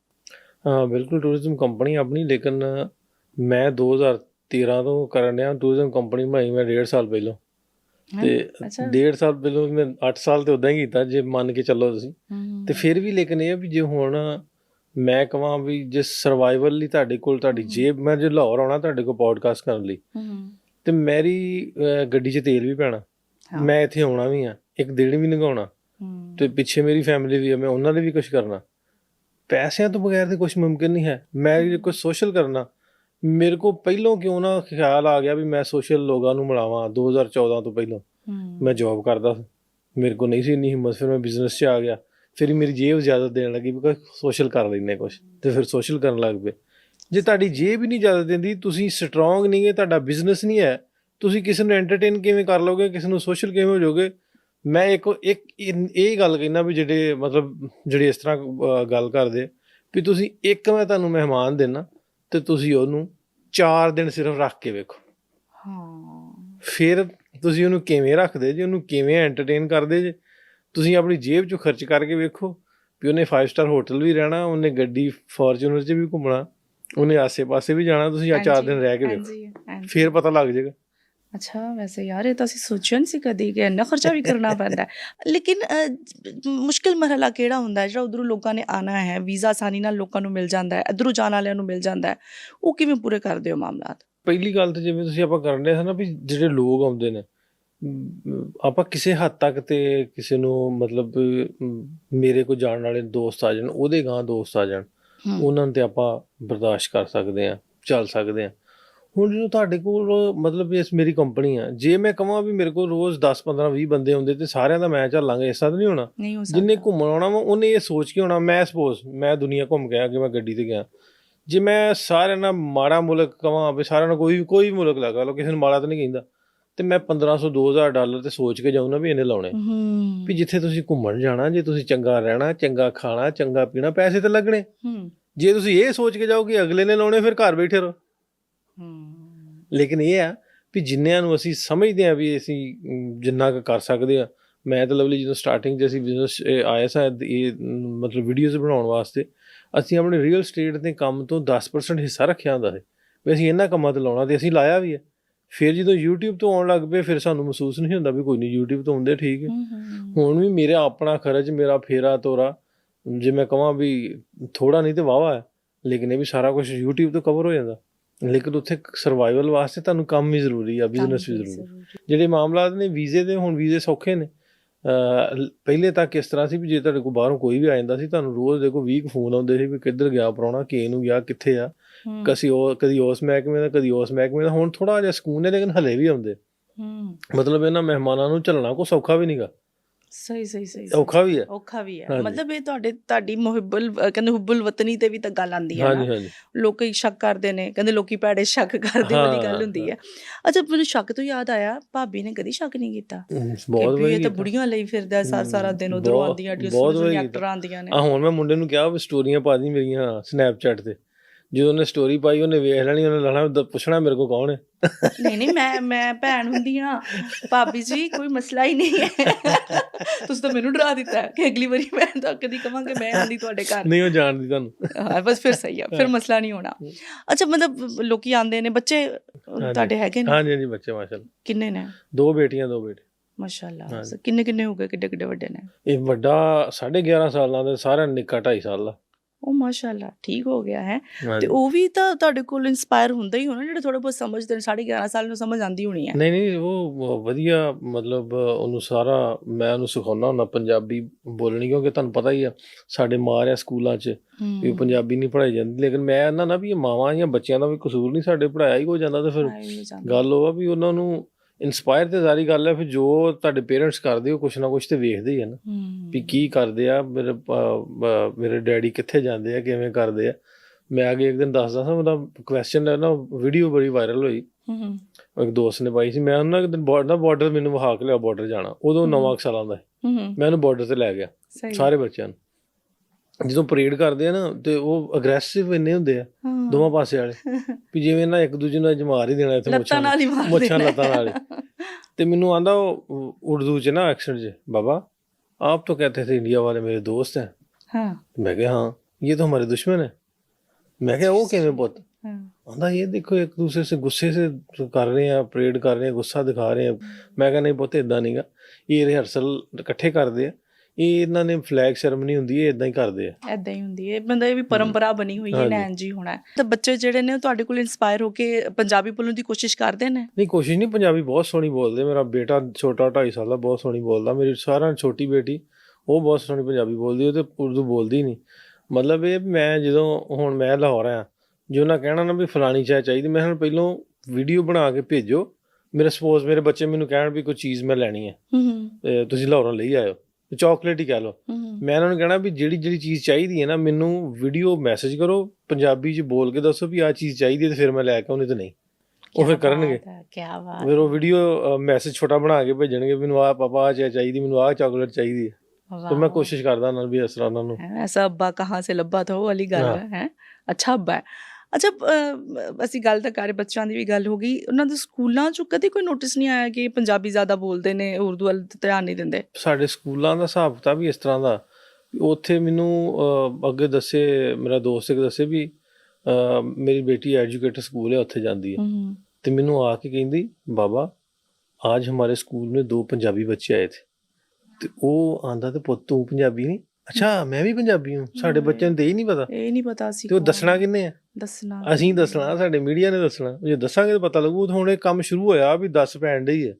ਬਿਲਕੁਲ ਟੂਰਿਜ਼ਮ ਕੰਪਨੀ ਆਪਣੀ ਲੇਕਿਨ ਮੈਂ 2013 ਤੋਂ ਕਰਨ ਡਿਆ ਟੂਰਿਜ਼ਮ ਕੰਪਨੀ ਬਣਾਈ ਮੈਂ 1.5 ਸਾਲ ਪਹਿਲਾਂ? ਤੇ ਅੱਛਾ। ਡੇਢ ਸਾਲ ਪਹਿਲਾਂ ਮੈਂ 8 ਸਾਲ ਤੇ ਉਦਾਂ ਹੀ ਕੀਤਾ ਜੇ ਮੰਨ ਕੇ ਚੱਲੋ ਤੁਸੀਂ। ਤੇ ਫਿਰ ਵੀ ਲੇਕਿਨ ਇਹ ਵੀ ਜੇ ਹੁਣ ਮੈਂ ਕਹਾਂ ਵੀ ਜੇ ਸਰਵਾਈਵਲ ਲਈ ਤੁਹਾਡੇ ਕੋਲ ਤੁਹਾਡੀ ਜੇਬ ਮੈਂ ਜੇ ਲਾਹੌਰ ਆਉਣਾ ਤੁਹਾਡੇ ਕੋਲ ਪੋਡਕਾਸਟ ਕਰਨ ਲਈ ਤੇ ਮੇਰੀ ਗੱਡੀ 'ਚ ਤੇਲ ਵੀ ਪੈਣਾ। ਮੈਂ ਇੱਥੇ ਆਉਣਾ ਵੀ ਆ ਇੱਕ ਦਿਨ ਵੀ ਲੰਘਾਉਣਾ। ਤੇ ਪਿੱਛੇ ਮੇਰੀ ਫੈਮਿਲੀ ਵੀ ਆ ਮੈਂ ਉਹਨਾਂ ਦੇ ਵੀ ਕੁਝ ਕਰਨਾ। ਪੈਸਿਆਂ ਤੋਂ ਬਗੈਰ ਤੇ ਕੁਝ ਮੁਮਕਿਨ ਨਹੀਂ ਹੈ। ਮੈਂ ਜੇ ਕੁਝ ਸੋਸ਼ਲ ਕਰਨਾ ਮੇਰੇ ਕੋ ਪਹਿਲੋਂ ਕਿਉਂ ਨਾ ਖਿਆਲ ਆ ਗਿਆ ਵੀ ਮੈਂ ਸੋਸ਼ਲ ਲੋਕਾਂ ਨੂੰ ਮਿਲਾਵਾਂ 2014 ਤੋਂ ਪਹਿਲਾਂ। ਮੈਂ ਜੌਬ ਕਰਦਾ ਮੇਰੇ ਕੋ ਨਹੀਂ ਸੀ ਇੰਨੀ ਹਿੰਮਤ ਫਿਰ ਮੈਂ ਬਿਜ਼ਨਸ 'ਚ ਆ ਗਿਆ। ਫਿਰ ਮੇਰੀ ਜੇਬ ਜ਼ਿਆਦਾ ਦੇਣ ਲੱਗੀ ਵੀ ਸੋਸ਼ਲ ਕਰ ਲੈਨੇ ਕੁਝ ਤੇ ਫਿਰ ਸੋਸ਼ਲ ਕਰਨ ਲੱਗ ਪਏ। ਜੇ ਤੁਹਾਡੀ ਜੇਬ ਹੀ ਨਹੀਂ ਜ਼ਿਆਦਾ ਦਿੰਦੀ ਤੁਸੀਂ ਸਟਰੋਂਗ ਨਹੀਂ ਹੈ ਤੁਹਾਡਾ ਬਿਜ਼ਨਸ ਨਹੀਂ ਹੈ ਤੁਸੀਂ ਕਿਸੇ ਨੂੰ ਐਂਟਰਟੇਨ ਕਿਵੇਂ ਕਰ ਲੋਗੇ ਕਿਸੇ ਨੂੰ ਸੋਸ਼ਲ ਕਿਵੇਂ ਹੋ ਜਾਓਗੇ? ਮੈਂ ਇੱਕ ਇੱਕ ਇਹ ਗੱਲ ਕਹਿਣਾ ਵੀ ਜਿਹੜੇ ਮਤਲਬ ਜਿਹੜੇ ਇਸ ਤਰ੍ਹਾਂ ਗੱਲ ਕਰਦੇ ਵੀ ਤੁਸੀਂ ਇੱਕ ਮੈਂ ਤੁਹਾਨੂੰ ਮਹਿਮਾਨ ਦੇਣਾ ਤੇ ਤੁਸੀਂ ਉਹਨੂੰ 4 ਦਿਨ ਸਿਰਫ ਰੱਖ ਕੇ ਵੇਖੋ। ਹਾਂ। ਫਿਰ ਤੁਸੀਂ ਉਹਨੂੰ ਕਿਵੇਂ ਰੱਖਦੇ ਜੀ? ਉਹਨੂੰ ਕਿਵੇਂ ਐਂਟਰਟੇਨ ਕਰਦੇ ਜੀ? ਤੁਸੀਂ ਆਪਣੀ ਜੇਬ 'ਚੋਂ ਖਰਚ ਕਰਕੇ ਵੇਖੋ ਵੀ ਉਹਨੇ 5 ਸਟਾਰ ਹੋਟਲ ਵੀ ਰਹਿਣਾ ਉਹਨੇ ਗੱਡੀ ਫੋਰਚੂਨਰ 'ਚ ਵੀ ਘੁੰਮਣਾ ਉਹਨੇ ਆਸੇ-ਪਾਸੇ ਵੀ ਜਾਣਾ ਤੁਸੀਂ ਆ 4 ਹਾਂਜੀ, ਦਿਨ ਰਹਿ ਕੇ ਵੇਖੋ। ਫਿਰ ਪਤਾ ਲੱਗ ਜਾਏਗਾ ਅੱਛਾ ਵੈਸੇ ਯਾਰ ਇਹ ਤਾਂ ਅਸੀਂ ਸੋਚਿਆ ਨਹੀਂ ਸੀ ਕਦੀ ਕਿ ਇੰਨਾ ਖਰਚਾ ਵੀ ਕਰਨਾ ਪੈਂਦਾ। ਹੈ ਲੇਕਿਨ ਅ, ਮੁਸ਼ਕਿਲ ਮਰਹਲਾ ਕਿਹੜਾ ਹੁੰਦਾ ਹੈ? ਜਿਹੜਾ ਉਧਰੋਂ ਲੋਕਾਂ ਨੇ ਆਣਾ ਹੈ ਵੀਜ਼ਾ ਆਸਾਨੀ ਨਾਲ ਲੋਕਾਂ ਨੂੰ ਮਿਲ ਜਾਂਦਾ ਹੈ ਇਧਰੋਂ ਜਾਣ ਵਾਲਿਆਂ ਨੂੰ ਮਿਲ ਜਾਂਦਾ ਹੈ ਉਹ ਕਿਵੇਂ ਪੂਰੇ ਕਰਦੇ ਹੋ ਮਾਮਲਾਤ ਪਹਿਲੀ ਗੱਲ ਤਾਂ ਜਿਵੇਂ ਤੁਸੀਂ ਆਪਾਂ ਕਰਨ ਰਹੇ ਨਾ ਵੀ ਜਿਹੜੇ ਲੋਕ ਆਉਂਦੇ ਨੇ ਅਮ, ਆਪਾਂ ਕਿਸੇ ਹੱਦ ਤੱਕ ਤੇ ਕਿਸੇ ਨੂੰ ਮਤਲਬ ਅਮ, ਮੇਰੇ ਕੋਲ ਜਾਣ ਵਾਲੇ ਦੋਸਤ ਆ ਜਾਣ ਉਹਦੇ ਗਾਂ ਦੋਸਤ ਆ ਜਾਣ ਉਹਨਾਂ ਨੂੰ ਤੇ ਆਪਾਂ ਬਰਦਾਸ਼ਤ ਕਰ ਸਕਦੇ ਆ ਚੱਲ ਸਕਦੇ ਆ ਹੁਣ ਜਦੋਂ ਤੁਹਾਡੇ ਕੋਲ ਮਤਲਬ ਇਸ ਮੇਰੀ ਕੰਪਨੀ ਆ ਜੇ ਮੈਂ ਕਹਾਂ ਵੀ ਮੇਰੇ ਕੋਲ ਰੋਜ਼ 10 15 20 ਬੰਦੇ ਆਉਂਦੇ ਤੇ ਸਾਰਿਆਂ ਦਾ ਮੈਂ ਚੱਲਾਂਗਾ ਐਸਾ ਤਾਂ ਨਹੀਂ ਹੋਣਾ? ਨਹੀਂ ਹੋ ਜਿੰਨੇ ਘੁੰਮਣ ਆਉਣਾ ਵਾ ਉਹਨੇ ਇਹ ਸੋਚ ਕੇ ਆਉਣਾ ਮੈਂ ਸਪੋਜ਼ ਮੈਂ ਦੁਨੀਆ ਘੁੰਮ ਗਿਆ ਕਿ ਮੈਂ ਗੱਡੀ ਤੇ ਗਿਆ। ਜੇ ਮੈਂ ਸਾਰਿਆਂ ਨਾਲ ਮਾੜਾ ਮੁਲਕ ਕਵਾਂ ਵੀ ਸਾਰਿਆਂ ਨਾਲ ਕੋਈ ਕੋਈ ਵੀ ਮੁਲਕ ਲਗਾ ਲਓ ਕਿਸੇ ਨੂੰ ਮਾੜਾ ਤਾਂ ਨਹੀਂ ਕਹਿੰਦਾ ਤੇ ਮੈਂ 1500 2000 ਡਾਲਰ ਤੇ ਸੋਚ ਕੇ ਨਾ ਵੀ ਇਹਨੇ ਲਾਉਣੇ। ਵੀ ਜਿੱਥੇ ਤੁਸੀਂ ਘੁੰਮਣ ਜਾਣਾ ਜੇ ਤੁਸੀਂ ਚੰਗਾ ਰਹਿਣਾ ਚੰਗਾ ਖਾਣਾ ਚੰਗਾ ਪੀਣਾ ਪੈਸੇ ਤਾਂ ਲੱਗਣੇ। ਜੇ ਤੁਸੀਂ ਇਹ ਸੋਚ ਕੇ ਜਾਓ ਕਿ ਅਗਲੇ ਨੇ ਲਾਉਣੇ ਫਿਰ ਘਰ ਬੈਠੇ ਰਹੋ। ਹੂੰ। ਲੇਕਿਨ ਇਹ ਆ ਵੀ ਜਿੰਨਿਆਂ ਨੂੰ ਅਸੀਂ ਸਮਝਦੇ ਆ ਵੀ ਅਸੀਂ ਜਿੰਨਾ ਕੁ ਕਰ ਸਕਦੇ ਆ ਮੈਂ ਤਾਂ ਲਵਲੀ ਜਦੋਂ ਸਟਾਰਟਿੰਗ 'ਚ ਅਸੀਂ ਬਿਜ਼ਨਸ ਆਏ ਸਾਂ ਇਹ ਮਤਲਬ ਵੀਡੀਓਜ਼ ਬਣਾਉਣ ਵਾਸਤੇ ਅਸੀਂ ਆਪਣੇ ਰੀਅਲ ਸਟੇਟ ਦੇ ਕੰਮ ਤੋਂ 10% ਹਿੱਸਾ ਰੱਖਿਆ ਹੁੰਦਾ ਸੀ। ਵੀ ਅਸੀਂ ਇਹਨਾਂ ਕੰਮਾਂ ਤੇ ਲਾਉਣਾ ਤੇ ਅਸੀਂ ਲਾਇਆ ਵੀ ਹੈ ਫਿਰ ਜਦੋਂ YouTube ਤੋਂ ਆਉਣ ਲੱਗ ਪਏ ਫਿਰ ਸਾਨੂੰ ਮਹਿਸੂਸ ਨਹੀਂ ਹੁੰਦਾ ਵੀ ਕੋਈ ਨਹੀਂ YouTube ਤੋਂ ਆਉਂਦੇ ਠੀਕ ਹੂੰ ਹੁਣ ਵੀ ਮੇਰਾ ਆਪਣਾ ਖਰਚ ਮੇਰਾ ਫੇਰਾ ਤੋਰਾ ਜੇ ਮੈਂ ਕਹਾਂ ਵੀ ਥੋੜਾ ਨਹੀਂ ਤੇ ਵਾਵਾ ਹੈ ਲੇਕਿਨ ਇਹ ਵੀ ਸਾਰਾ ਕੁਝ YouTube ਤੋਂ ਕਵਰ ਹੋ ਜਾਂਦਾ। ਲੇਕਿਨ ਉੱਥੇ ਸਰਵਾਈਵਲ ਵਾਸਤੇ ਤੁਹਾਨੂੰ ਕੰਮ ਵੀ ਜ਼ਰੂਰੀ ਆ ਬਿਜ਼ਨਸ ਵੀ ਜ਼ਰੂਰੀ ਜਿਹੜੇ ਮਾਮਲਾਤ ਨੇ ਵੀਜ਼ੇ ਦੇ ਹੁਣ ਵੀਜ਼ੇ ਸੌਖੇ ਨੇ। ਪਹਿਲੇ ਤੱਕ ਇਸ ਤਰ੍ਹਾਂ ਸੀ ਵੀ ਜੇ ਤੁਹਾਡੇ ਕੋਲ ਬਾਹਰੋਂ ਕੋਈ ਵੀ ਆ ਜਾਂਦਾ ਸੀ ਤੁਹਾਨੂੰ ਰੋਜ਼ ਦੇ ਕੋਲ 20 ਫੋਨ ਆਉਂਦੇ ਸੀ ਵੀ ਕਿੱਧਰ ਗਿਆ ਪ੍ਰਾਹੁਣਾ ਕਿ ਨੂੰ ਗਿਆ ਕਿੱਥੇ ਆ। ਕਦੀ ਉਹ ਕਦੀ ਉਸ ਮਹਿਕਮੇ ਦਾ ਕਦੀ ਉਸ ਮਹਿਕਮੇ ਦਾ। ਹੁਣ ਥੋੜਾ ਜਿਹਾ ਸਕੂਨ ਹੈ ਲੇਕਿਨ ਹਲੇ ਵੀ ਆਉਂਦੇ। ਮਤਲਬ ਇਹਨਾਂ ਮਹਿਮਾਨਾਂ ਨੂੰ ਝੱਲਣਾ ਕੋ ਸੌਖਾ ਵੀ ਨਹੀਂਗਾ ਸਹੀ ਸਹੀ ਸਹੀ ਸਹੀ। ਔਖਾ ਵੀ ਹੈ। ਔਖਾ ਵੀ ਹੈ। ਹਾਂਜੀ। ਮਤਲਬ ਇਹ ਤੁਹਾਡੇ ਤੁਹਾਡੀ ਮੁਹੱਬਲ ਕਹਿੰਦੇ ਹੁੱਬੁਲ ਵਤਨੀ ਤੇ ਵੀ ਤਾਂ ਗੱਲ ਆਂਦੀ ਹੈ ਹਾਂਜੀ ਨਾ। ਹਾਂਜੀ ਲੋਕੀ ਸ਼ੱਕ ਕਰਦੇ ਨੇ ਕਹਿੰਦੇ ਲੋਕੀ ਭੈੜੇ ਸ਼ੱਕ ਕਰਦੇ ਵਾਲੀ ਹਾਂ, ਗੱਲ ਹੁੰਦੀ ਹੈ। ਅੱਛਾ ਮੈਨੂੰ ਸ਼ੱਕ ਤੋਂ ਯਾਦ ਆਇਆ ਭਾਬੀ ਨੇ ਕਦੀ ਸ਼ੱਕ ਨਹੀਂ ਕੀਤਾ? ਹਮ, ਕਿ ਬਹੁਤ ਵੀ ਵਧੀਆ ਇਹ ਤਾਂ। ਬੁੜੀਆਂ ਲਈ ਫਿਰਦਾ ਸਾਰਾ ਸਾਰਾ ਦਿਨ ਉਧਰੋਂ ਬਹੁਤ- ਆਉਂਦੀਆਂ ਬਹੁਤ ਵਧੀਆ ਐਕਟਰ ਆਉਂਦੀਆਂ ਨੇ। ਆ ਹੁਣ ਮੈਂ ਮੁੰਡੇ ਨੂੰ ਕਿਹਾ ਵੀ ਸਟੋਰੀਆਂ ਪਾ ਦੀ ਮੇਰੀਆਂ ਸਨੈਪਚੈਟ ਤੇ। ਜਦੋਂ ਉਹਨੇ ਸਟੋਰੀ ਪਾਈ ਉਹਨੇ ਵੇਖ ਲੈਣੀ ਉਹਨੇ ਲਾਣਾ ਪੁੱਛਣਾ ਮੇਰੇ ਕੋਲ ਕੌਣ ਹੈ? ਨਹੀਂ ਨਹੀਂ ਮੈਂ ਮੈਂ ਭੈਣ ਹੁੰਦੀ ਆ ਭਾਬੀ ਜੀ ਕੋਈ ਮਸਲਾ ਹੀ ਨਹੀਂ ਹੈ। ਤੁਸੀਂ ਤਾਂ ਮੈਨੂੰ ਡਰਾ ਦਿੱਤਾ ਕਿ ਅਗਲੀ ਵਾਰੀ ਮੈਂ ਤਾਂ ਕਦੀ ਕਵਾਂਗੇ ਮੈਂ ਆਂਦੀ ਤੁਹਾਡੇ ਘਰ। ਨਹੀਂ ਉਹ ਜਾਣਦੀ ਤੁਹਾਨੂੰ। ਹਾਂ ਬਸ ਫਿਰ ਸਹੀ ਆ ਫਿਰ ਮਸਲਾ ਨਹੀਂ ਹੋਣਾ। ਅੱਛਾ ਮਤਲਬ ਲੋਕੀ ਆਉਂਦੇ ਨੇ ਬੱਚੇ ਤੁਹਾਡੇ ਹੈਗੇ ਨੇ? ਹਾਂਜੀ ਹਾਂਜੀ ਬੱਚੇ ਮਾਸ਼ਾਅੱਲਾ। ਕਿੰਨੇ ਨੇ? ਦੋ ਬੇਟੀਆਂ ਦੋ ਬੇਟੇ। ਮਾਸ਼ਾਅੱਲਾ। ਕਿੰਨੇ ਕਿੰਨੇ ਹੋ ਗਏ ਕਿੱਡੇ ਕਿੱਡੇ ਵੱਡੇ ਨੇ? ਇਹ ਵੱਡਾ 11.5 ਸਾਲਾਂ ਦਾ ਸਾਰਾ ਨਿੱਕਾ 2.5 ਸਾਲ ਦਾ। ਉਹ ਮਾਸ਼ਾਅੱਲਾ ਠੀਕ ਹੋ ਗਿਆ ਹੈ। ਤੇ। ਉਹ ਵੀ ਤਾਂ ਤੁਹਾਡੇ ਕੋਲ ਇਨਸਪਾਇਰ ਹੁੰਦਾ ਹੀ ਹੋਣਾ ਜਿਹੜੇ ਥੋੜਾ ਬਹੁਤ ਸਮਝਦੇ ਨੇ 11.5 ਸਾਲ ਨੂੰ ਸਮਝ ਆਂਦੀ ਹੋਣੀ ਹੈ। ਨਹੀਂ ਨਹੀਂ ਉਹ ਵਧੀਆ ਮਤਲਬ ਉਹਨੂੰ ਸਾਰਾ ਮੈਂ ਉਹਨੂੰ ਸਿਖਾਉਣਾ ਹੁੰਦਾ ਪੰਜਾਬੀ ਬੋਲਣੀ ਕਿਉਂਕਿ ਤੁਹਾਨੂੰ ਪਤਾ ਹੀ ਆ ਸਾਡੇ ਮਾਰ ਆ ਸਕੂਲਾਂ 'ਚ ਵੀ ਪੰਜਾਬੀ ਨਹੀਂ ਪੜ੍ਹਾਈ ਜਾਂਦੀ ਲੇਕਿਨ ਮੈਂ ਇਹਨਾਂ ਨਾ ਵੀ ਇਹ ਮਾਵਾਂ ਜਾਂ ਬੱਚਿਆਂ ਦਾ ਵੀ ਕਸੂਰ ਨਹੀਂ ਸਾਡੇ ਪੜਾਇਆ ਹੀ ਹੋ ਜਾਂਦਾ ਤੇ ਫਿਰ ਗੱਲ ਉਹ ਆ ਵੀ ਉਹਨਾਂ ਨੂੰ ਇਨਸਪਾਇਰ ਤੇ ਜ਼ਾਰੀ ਗੱਲ ਹੈ ਫਿਰ ਜੋ ਤੁਹਾਡੇ ਪੇਰੈਂਟਸ ਕਰਦੇ ਉਹ ਕੁਛ ਨਾ ਕੁਛ ਤੇ ਵੇਖਦੇ ਹੀ ਆ ਨਾ। ਵੀ ਕੀ ਕਰਦੇ ਆ ਮੇਰੇ ਮੇਰੇ ਡੈਡੀ ਕਿੱਥੇ ਜਾਂਦੇ ਆ ਕਿਵੇਂ ਕਰਦੇ ਆ। ਮੈਂ ਅੱਗੇ ਇੱਕ ਦਿਨ ਦੱਸਦਾ ਸਾਂ ਉਹਦਾ ਕੁਐਸਚਨ ਹੈ ਨਾ ਵੀਡੀਓ ਬੜੀ ਵਾਇਰਲ ਹੋਈ। ਹੂੰ ਇੱਕ ਦੋਸਤ ਨੇ ਪਾਈ ਸੀ ਮੈਂ ਉਹਨਾਂ ਇੱਕ ਦਿਨ ਬਾਰਡਰ ਬਾਰਡਰ ਮੈਨੂੰ ਵਿਖਾ ਕੇ ਲਿਆ ਬਾਰਡਰ ਜਾਣਾ। ਉਦੋਂ। ਨਵਾਂ ਸਾਲਾਂ ਦਾ। ਮੈਂ ਉਹਨੂੰ ਬਾਰਡਰ ਤੇ ਲੈ ਗਿਆ ਸਾਰੇ ਬੱਚਿਆਂ ਨੂੰ। ਜਦੋਂ ਪਰੇਡ ਕਰਦੇ ਆ ਨਾ ਤੇ ਉਹ ਅਗਰੈਸਿਵ ਇੰਨੇ ਹੁੰਦੇ ਆ। ਦੋਵਾਂ ਪਾਸੇ ਵਾਲੇ। ਵੀ ਜਿਵੇਂ ਨਾ ਇੱਕ ਦੂਜੇ ਨੂੰ ਜਮਾਰ ਹੀ ਦੇਣਾ ਇੱਥੇ ਲੱਤਾਂ ਨਾਲ। ਮੁੱਛਾਂ। ਲੱਤਾਂ ਨਾਲ। ਤੇ ਮੈਨੂੰ ਆਂਦਾ ਉਹ ਉਰਦੂ ਚ ਨਾ ਐਕਸੈਂਟ ਚ ਬਾਬਾ आप तो कहते थे इंडिया वाले मेरे दोस्त हैं। हाँ। मैं क्या हाँ ये तो हमारे दुश्मन है। ਮੈਂ ਕਿਹਾ ਉਹ ਕਿਵੇਂ ਪੁੱਤ ਆਂਦਾ ਇਹ ਦੇਖੋ ਇੱਕ ਦੂਸਰੇ ਸੇ ਗੁੱਸੇ ਸੇ ਕਰ ਰਹੇ ਆ ਪਰੇਡ ਕਰ ਰਹੇ ਆ ਗੁੱਸਾ ਦਿਖਾ ਰਹੇ ਆ ਮੈਂ ਕਹਿੰਦਾ ਨਹੀਂ ਪੁੱਤ ਇਦਾਂ ਨਹੀਂਗਾ ਇਹ ਰਿਹਰਸਲ ਇਕੱਠੇ ਕਰਦੇ ਆ ਇਹ ਇਹਨਾਂ ਨੇ ਫਲੈਗ ਸੈਰਮਨੀ ਹੁੰਦੀ ਹੈ ਇਦਾਂ ਹੀ ਕਰਦੇ ਆ। ਐਦਾਂ ਹੀ ਹੁੰਦੀ ਹੈ। ਬੰਦਾ ਇਹ ਵੀ ਪਰੰਪਰਾ ਬਣੀ ਹੋਈ ਹੈ ਹਾਂਜੀ। ਨੈਣ ਜੀ ਹੋਣਾ। ਤਾਂ ਬੱਚੇ ਜਿਹੜੇ ਨੇ ਉਹ ਤੁਹਾਡੇ ਕੋਲ ਇਨਸਪਾਇਰ ਹੋ ਕੇ ਪੰਜਾਬੀ ਬੋਲਣ ਦੀ ਕੋਸ਼ਿਸ਼ ਕਰਦੇ ਨੇ? ਨਹੀਂ ਕੋਸ਼ਿਸ਼ ਨਹੀਂ ਪੰਜਾਬੀ ਬਹੁਤ ਸੋਹਣੀ ਬੋਲਦੇ ਮੇਰਾ ਬੇਟਾ ਛੋਟਾ 2.5 ਸਾਲ ਦਾ ਬਹੁਤ ਸੋਹਣੀ ਬੋਲਦਾ। ਮੇਰੀ ਸਾਰਿਆਂ ਨਾਲੋਂ ਛੋਟੀ ਬੇਟੀ ਉਹ ਬਹੁਤ ਸੋਹਣੀ ਪੰਜਾਬੀ ਬੋਲਦੀ ਉਹ ਤੇ ਉਰਦੂ ਬੋਲਦੀ ਹੀ ਨਹੀਂ। ਮਤਲਬ ਇਹ ਮੈਂ ਜਦੋਂ ਹੁਣ ਮੈਂ ਲਾਹੌਰ ਆ ਜੇ ਉਹਨਾਂ ਕਹਿਣਾ ਨਾ ਵੀ ਫਲਾਣੀ ਚਾਹ ਚਾਹੀਦੀ ਮੈਂ ਹੁਣ ਪਹਿਲਾਂ ਵੀਡੀਓ ਬਣਾ ਕੇ ਭੇਜੋ। ਮੇਰੇ ਸਪੋਜ਼ ਮੇਰੇ ਬੱਚੇ ਮੈਨੂੰ ਕਹਿਣ ਵੀ ਕੋਈ ਚੀਜ਼ ਮੈਂ ਲੈਣੀ ਹੈ। ਹੂੰ ਹੂੰ। ਤੇ ਤੁਸੀਂ ਲਾਹੌਰੋਂ ਲਈ ਆਇਓ। ਚਾਕਲੇਟ ਹੀ ਕਹਿ ਲਓ। ਮੈਂ ਉਹਨਾਂ ਨੂੰ ਕਹਿਣਾ ਵੀ ਜਿਹੜੀ ਜਿਹੜੀ ਚੀਜ਼ ਚਾਹੀਦੀ ਹੈ ਨਾ ਮੈਨੂੰ ਵੀਡੀਓ ਮੈਸੇਜ ਕਰੋ ਪੰਜਾਬੀ 'ਚ ਬੋਲ ਕੇ ਦੱਸੋ ਵੀ ਆਹ ਚੀਜ਼ ਚਾਹੀਦੀ ਹੈ ਤੇ ਫਿਰ ਮੈਂ ਲੈ ਕੇ ਆਉਣੀ ਤੇ ਨਹੀਂ। ਉਹ ਫਿਰ ਕਰਨਗੇ। ਕੀ ਬਾਤ ਫਿਰ ਉਹ ਵੀਡੀਓ ਮੈਸੇਜ ਛੋਟਾ ਬਣਾ ਕੇ ਭੇਜਣਗੇ ਮੈਨੂੰ ਆਹ ਪਾਪਾ ਆਹ ਚਾਹੀਦੀ ਮੈਨੂੰ ਆਹ ਚਾਕਲੇਟ ਚਾਹੀਦੀ ਹੈ। ਤੇ ਮੈਂ ਕੋਸ਼ਿਸ਼ ਕਰਦਾ ਨਾਲ ਵੀ ਇਸ ਤਰ੍ਹਾਂ ਉਹਨਾਂ ਨੂੰ ਹੈ ਐਸਾ ਅੱਬਾ ਕਹਾਂ ਸੇ ਲੱਭਾ ਤਾਂ ਉਹ ਵਾਲੀ ਗੱਲ ਹਾਂ। ਹੈ ਹੈਂ? ਅੱਛਾ ਅੱਬਾ ਹੈ ਅੱਛਾ ਅਹ, ਅਸੀਂ ਗੱਲ ਤਾਂ ਕਰ ਰਹੇ ਬੱਚਿਆਂ ਦੀ ਵੀ ਗੱਲ ਹੋ ਗਈ ਉਹਨਾਂ ਦੇ ਸਕੂਲਾਂ 'ਚ ਕਦੇ ਕੋਈ ਨੋਟਿਸ ਨਹੀਂ ਆਇਆ ਕਿ ਪੰਜਾਬੀ ਜ਼ਿਆਦਾ ਬੋਲਦੇ ਨੇ ਉਰਦੂ ਵੱਲ ਧਿਆਨ ਨਹੀਂ ਦਿੰਦੇ ਸਾਡੇ ਸਕੂਲਾਂ ਦਾ ਹਿਸਾਬ ਕਿਤਾਬ ਵੀ ਇਸ ਤਰ੍ਹਾਂ ਦਾ ਵੀ ਉੱਥੇ ਮੈਨੂੰ ਅਹ, ਅੱਗੇ ਦੱਸੇ ਮੇਰਾ ਦੋਸਤ ਇੱਕ ਦੱਸੇ ਵੀ ਅਹ, ਮੇਰੀ ਬੇਟੀ ਐਜੂਕੇਟਰ ਸਕੂਲ ਹੈ ਉੱਥੇ ਜਾਂਦੀ ਹੈ ਹੂੰ ਤੇ ਮੈਨੂੰ ਆ ਕੇ ਕਹਿੰਦੀ ਬਾਬਾ आज हमारे स्कूल में दो पंजाबी बच्चे आए थे ਤੇ ਉਹ ਆਂਦਾ ਤੇ ਪੁੱਤ ਤੂੰ ਪੰਜਾਬੀ ਨਹੀਂ ਅੱਛਾ ਮੈਂ ਵੀ ਪੰਜਾਬੀ ਹਾਂ ਸਾਡੇ ਬੱਚਿਆਂ ਨੂੰ ਤੇ ਹੀ ਨਹੀਂ ਪਤਾ ਇਹ ਨਹੀਂ ਪਤਾ ਸੀ ਤੇ ਉਹ ਕੌਣ ਦੱਸਣਾ ਹੈ। ਕਿੰਨੇ ਆ ਦੱਸਣਾ ਅਸੀਂ ਦੱਸਣਾ ਸਾਡੇ ਮੀਡੀਆ ਨੇ ਦੱਸਣਾ। ਜੇ ਦੱਸਾਂਗੇ ਤਾਂ ਪਤਾ ਲੱਗੂ ਹੁਣ ਇਹ ਕੰਮ ਸ਼ੁਰੂ ਹੋਇਆ ਵੀ ਦੱਸ ਪੈਣ ਡਈ ਹੈ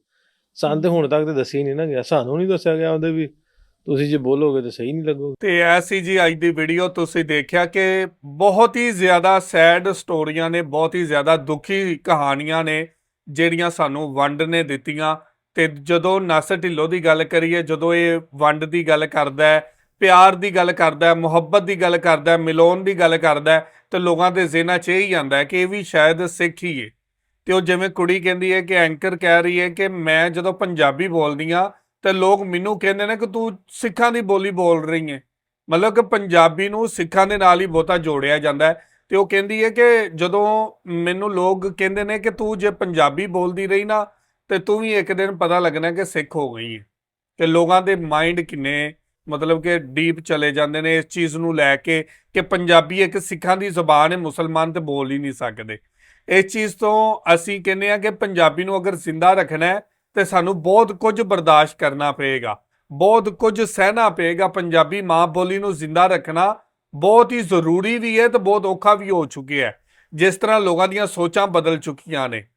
ਸਾਨੂੰ ਤੇ ਹੁਣ ਤੱਕ ਤੇ ਦੱਸਿਆ ਹੀ ਨਹੀਂ ਨਾ ਗਿਆ। ਸਾਨੂੰ ਨਹੀਂ ਦੱਸਿਆ ਗਿਆ ਉਹਦੇ ਵੀ ਤੁਸੀਂ ਜੇ ਬੋਲੋਗੇ ਤਾਂ ਸਹੀ ਨਹੀਂ ਲੱਗੋਗੇ। ਤੇ ਐਸੀ ਜੀ ਅੱਜ ਦੀ ਵੀਡੀਓ ਤੁਸੀਂ ਦੇਖਿਆ ਕਿ ਬਹੁਤ ਹੀ ਜ਼ਿਆਦਾ ਸੈਡ ਸਟੋਰੀਆਂ ਨੇ ਬਹੁਤ ਹੀ ਜ਼ਿਆਦਾ ਦੁਖੀ ਕਹਾਣੀਆਂ ਨੇ ਜਿਹੜੀਆਂ ਸਾਨੂੰ ਵੰਡ ਨੇ ਦਿੱਤੀਆਂ। ਤੇ ਜਦੋਂ ਨਾਸਰ ਢਿੱਲੋਂ ਦੀ ਗੱਲ ਕਰੀਏ ਜਦੋਂ ਇਹ ਵੰਡ ਦੀ ਗੱਲ ਕਰਦਾ ਹੈ ਪਿਆਰ ਦੀ ਗੱਲ ਕਰਦਾ ਹੈ, ਮੁਹੱਬਤ ਦੀ ਗੱਲ ਕਰਦਾ ਹੈ ਮਿਲਾਉਣ ਦੀ ਗੱਲ ਕਰਦਾ ਹੈ, ਤੇ ਲੋਕਾਂ ਦੇ ਜ਼ਿਹਨਾਂ 'ਚ ਇਹ ਹੀ ਆਂਦਾ ਹੈ ਕਿ ਇਹ ਵੀ ਸ਼ਾਇਦ ਸਿੱਖ ਹੀ ਹੈ ਤੇ ਉਹ ਜਿਵੇਂ ਕੁੜੀ ਕਹਿੰਦੀ ਹੈ ਕਿ ਐਂਕਰ ਕਹਿ ਰਹੀ ਹੈ ਕਿ ਮੈਂ ਜਦੋਂ ਪੰਜਾਬੀ ਬੋਲਦੀ ਆ ਤੇ ਲੋਕ ਮੈਨੂੰ ਕਹਿੰਦੇ ਨੇ ਕਿ ਤੂੰ ਸਿੱਖਾਂ ਦੀ ਬੋਲੀ ਬੋਲ ਰਹੀ ਹੈ ਮਤਲਬ ਕਿ ਪੰਜਾਬੀ ਨੂੰ ਸਿੱਖਾਂ ਦੇ ਨਾਲ ਹੀ ਬਹੁਤਾ ਜੋੜਿਆ ਜਾਂਦਾ ਹੈ। ਤੇ ਉਹ ਕਹਿੰਦੀ ਹੈ ਕਿ ਜਦੋਂ ਮੈਨੂੰ ਲੋਕ ਕਹਿੰਦੇ ਨੇ ਕਿ ਤੂੰ ਜੇ ਪੰਜਾਬੀ ਬੋਲਦੀ ਰਹੀ ਨਾ, ਤੇ ਤੂੰ ਵੀ ਇੱਕ ਦਿਨ ਪਤਾ ਲੱਗਣਾ ਕਿ ਸਿੱਖ ਹੋ ਗਈ ਹੈ ਤੇ ਲੋਕਾਂ ਦੇ ਮਾਈਂਡ ਕਿੰਨੇ ਮਤਲਬ ਕਿ ਡੀਪ ਚਲੇ ਜਾਂਦੇ ਨੇ ਇਸ ਚੀਜ਼ ਨੂੰ ਲੈ ਕੇ ਕਿ ਪੰਜਾਬੀ ਇੱਕ ਸਿੱਖਾਂ ਦੀ ਜ਼ੁਬਾਨ ਹੈ, ਮੁਸਲਮਾਨ ਤੇ ਬੋਲ ਹੀ ਨਹੀਂ ਸਕਦੇ। ਇਸ ਚੀਜ਼ ਤੋਂ ਅਸੀਂ ਕਹਿੰਦੇ ਆ ਕਿ ਪੰਜਾਬੀ ਨੂੰ ਅਗਰ ਜ਼ਿੰਦਾ ਰੱਖਣਾ ਹੈ, ਤੇ ਸਾਨੂੰ ਬਹੁਤ ਕੁਝ ਬਰਦਾਸ਼ਤ ਕਰਨਾ ਪਏਗਾ। ਬਹੁਤ ਕੁਝ ਸਹਿਣਾ ਪਏਗਾ। ਪੰਜਾਬੀ ਮਾਂ ਬੋਲੀ ਨੂੰ ਜ਼ਿੰਦਾ ਰੱਖਣਾ ਬਹੁਤ ਹੀ ਜ਼ਰੂਰੀ ਵੀ ਹੈ ਤੇ ਬਹੁਤ ਔਖਾ ਵੀ ਹੋ ਚੁੱਕਿਆ ਹੈ। ਜਿਸ ਤਰ੍ਹਾਂ ਲੋਕਾਂ ਦੀਆਂ ਸੋਚਾਂ ਬਦਲ ਚੁੱਕੀਆਂ ਨੇ।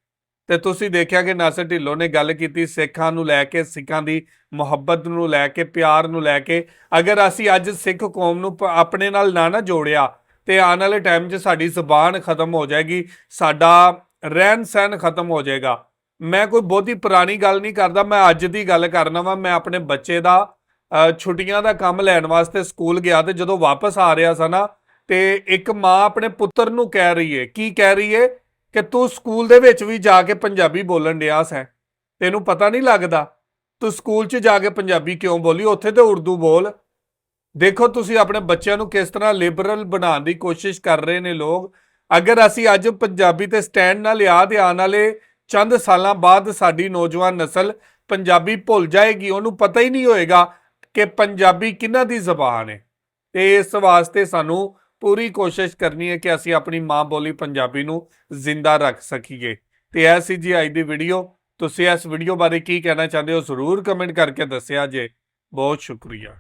ਤੇ ਤੁਸੀਂ ਦੇਖਿਆ ਕਿ ਨਾਸਰ ਢਿੱਲੋਂ ਨੇ ਗੱਲ ਕੀਤੀ ਸਿੱਖਾਂ ਨੂੰ ਲੈ ਕੇ, ਸਿੱਖਾਂ ਦੀ ਮੁਹੱਬਤ ਨੂੰ ਲੈ ਕੇ, ਪਿਆਰ ਨੂੰ ਲੈ ਕੇ। ਅਗਰ ਅਸੀਂ ਅੱਜ ਸਿੱਖ ਕੌਮ ਨੂੰ ਆਪਣੇ ਨਾਲ ਨਾ ਨਾ ਜੋੜਿਆ, ਤੇ ਆਉਣ ਵਾਲੇ ਟਾਈਮ 'ਚ ਸਾਡੀ ਜ਼ਬਾਨ ਖਤਮ ਹੋ ਜਾਏਗੀ, ਸਾਡਾ ਰਹਿਣ ਸਹਿਣ ਖਤਮ ਹੋ ਜਾਏਗਾ। ਮੈਂ ਕੋਈ ਬਹੁਤੀ ਪੁਰਾਣੀ ਗੱਲ ਨਹੀਂ ਕਰਦਾ, ਮੈਂ ਅੱਜ ਦੀ ਗੱਲ ਕਰਨਾ ਵਾ। ਮੈਂ ਆਪਣੇ ਬੱਚੇ ਦਾ ਛੁੱਟੀਆਂ ਦਾ ਕੰਮ ਲੈਣ ਵਾਸਤੇ ਸਕੂਲ ਗਿਆ ਤੇ ਜਦੋਂ ਵਾਪਸ ਆ ਰਿਹਾ ਸਾਂ ਨਾ, ਤੇ ਇੱਕ ਮਾਂ ਆਪਣੇ ਪੁੱਤਰ ਨੂੰ ਕਹਿ ਰਹੀ ਹੈ ਕੀ ਕਹਿ ਰਹੀ ਹੈ ਕਿ ਤੂੰ ਸਕੂਲ ਦੇ ਵਿੱਚ ਵੀ ਜਾ ਕੇ ਪੰਜਾਬੀ ਬੋਲਣ ਡਿਆ ਸੈਂ। ਤੈਨੂੰ ਪਤਾ ਨਹੀਂ ਲੱਗਦਾ, ਤੂੰ ਸਕੂਲ 'ਚ ਜਾ ਕੇ ਪੰਜਾਬੀ ਕਿਉਂ ਬੋਲੀ? ਉੱਥੇ ਤੇ ਉਰਦੂ ਬੋਲ। ਦੇਖੋ ਤੁਸੀਂ ਆਪਣੇ ਬੱਚਿਆਂ ਨੂੰ ਕਿਸ ਤਰ੍ਹਾਂ ਲਿਬਰਲ ਬਣਾਉਣ ਦੀ ਕੋਸ਼ਿਸ਼ ਕਰ ਰਹੇ ਨੇ ਲੋਕ। ਅਗਰ ਅਸੀਂ ਅੱਜ ਪੰਜਾਬੀ ਤੇ ਸਟੈਂਡ ਨਾਲ ਲਿਆ ਤੇ ਆਉਣ ਵਾਲੇ ਚੰਦ ਸਾਲਾਂ ਬਾਅਦ ਸਾਡੀ ਨੌਜਵਾਨ ਨਸਲ ਪੰਜਾਬੀ ਭੁੱਲ ਜਾਏਗੀ, ਉਹਨੂੰ ਪਤਾ ਹੀ ਨਹੀਂ ਹੋਏਗਾ ਕਿ ਪੰਜਾਬੀ ਕਿਹਨਾਂ ਦੀ ਜ਼ਬਾਨ ਹੈ। ਤੇ ਇਸ ਵਾਸਤੇ ਸਾਨੂੰ ਪੂਰੀ ਕੋਸ਼ਿਸ਼ ਕਰਨੀ ਹੈ ਕਿ ਅਸੀਂ ਆਪਣੀ ਮਾਂ ਬੋਲੀ ਪੰਜਾਬੀ ਨੂੰ ਜ਼ਿੰਦਾ ਰੱਖ ਸਕੀਏ। ਤੇ ਇਹ ਸੀ ਜੀ ਅੱਜ ਦੀ ਵੀਡੀਓ। ਤੁਸੀਂ ਇਸ ਵੀਡੀਓ ਬਾਰੇ ਕੀ ਕਹਿਣਾ ਚਾਹੁੰਦੇ ਹੋ ਜ਼ਰੂਰ ਕਮੈਂਟ ਕਰਕੇ ਦੱਸਿਆ ਜੇ। ਬਹੁਤ ਸ਼ੁਕਰੀਆ।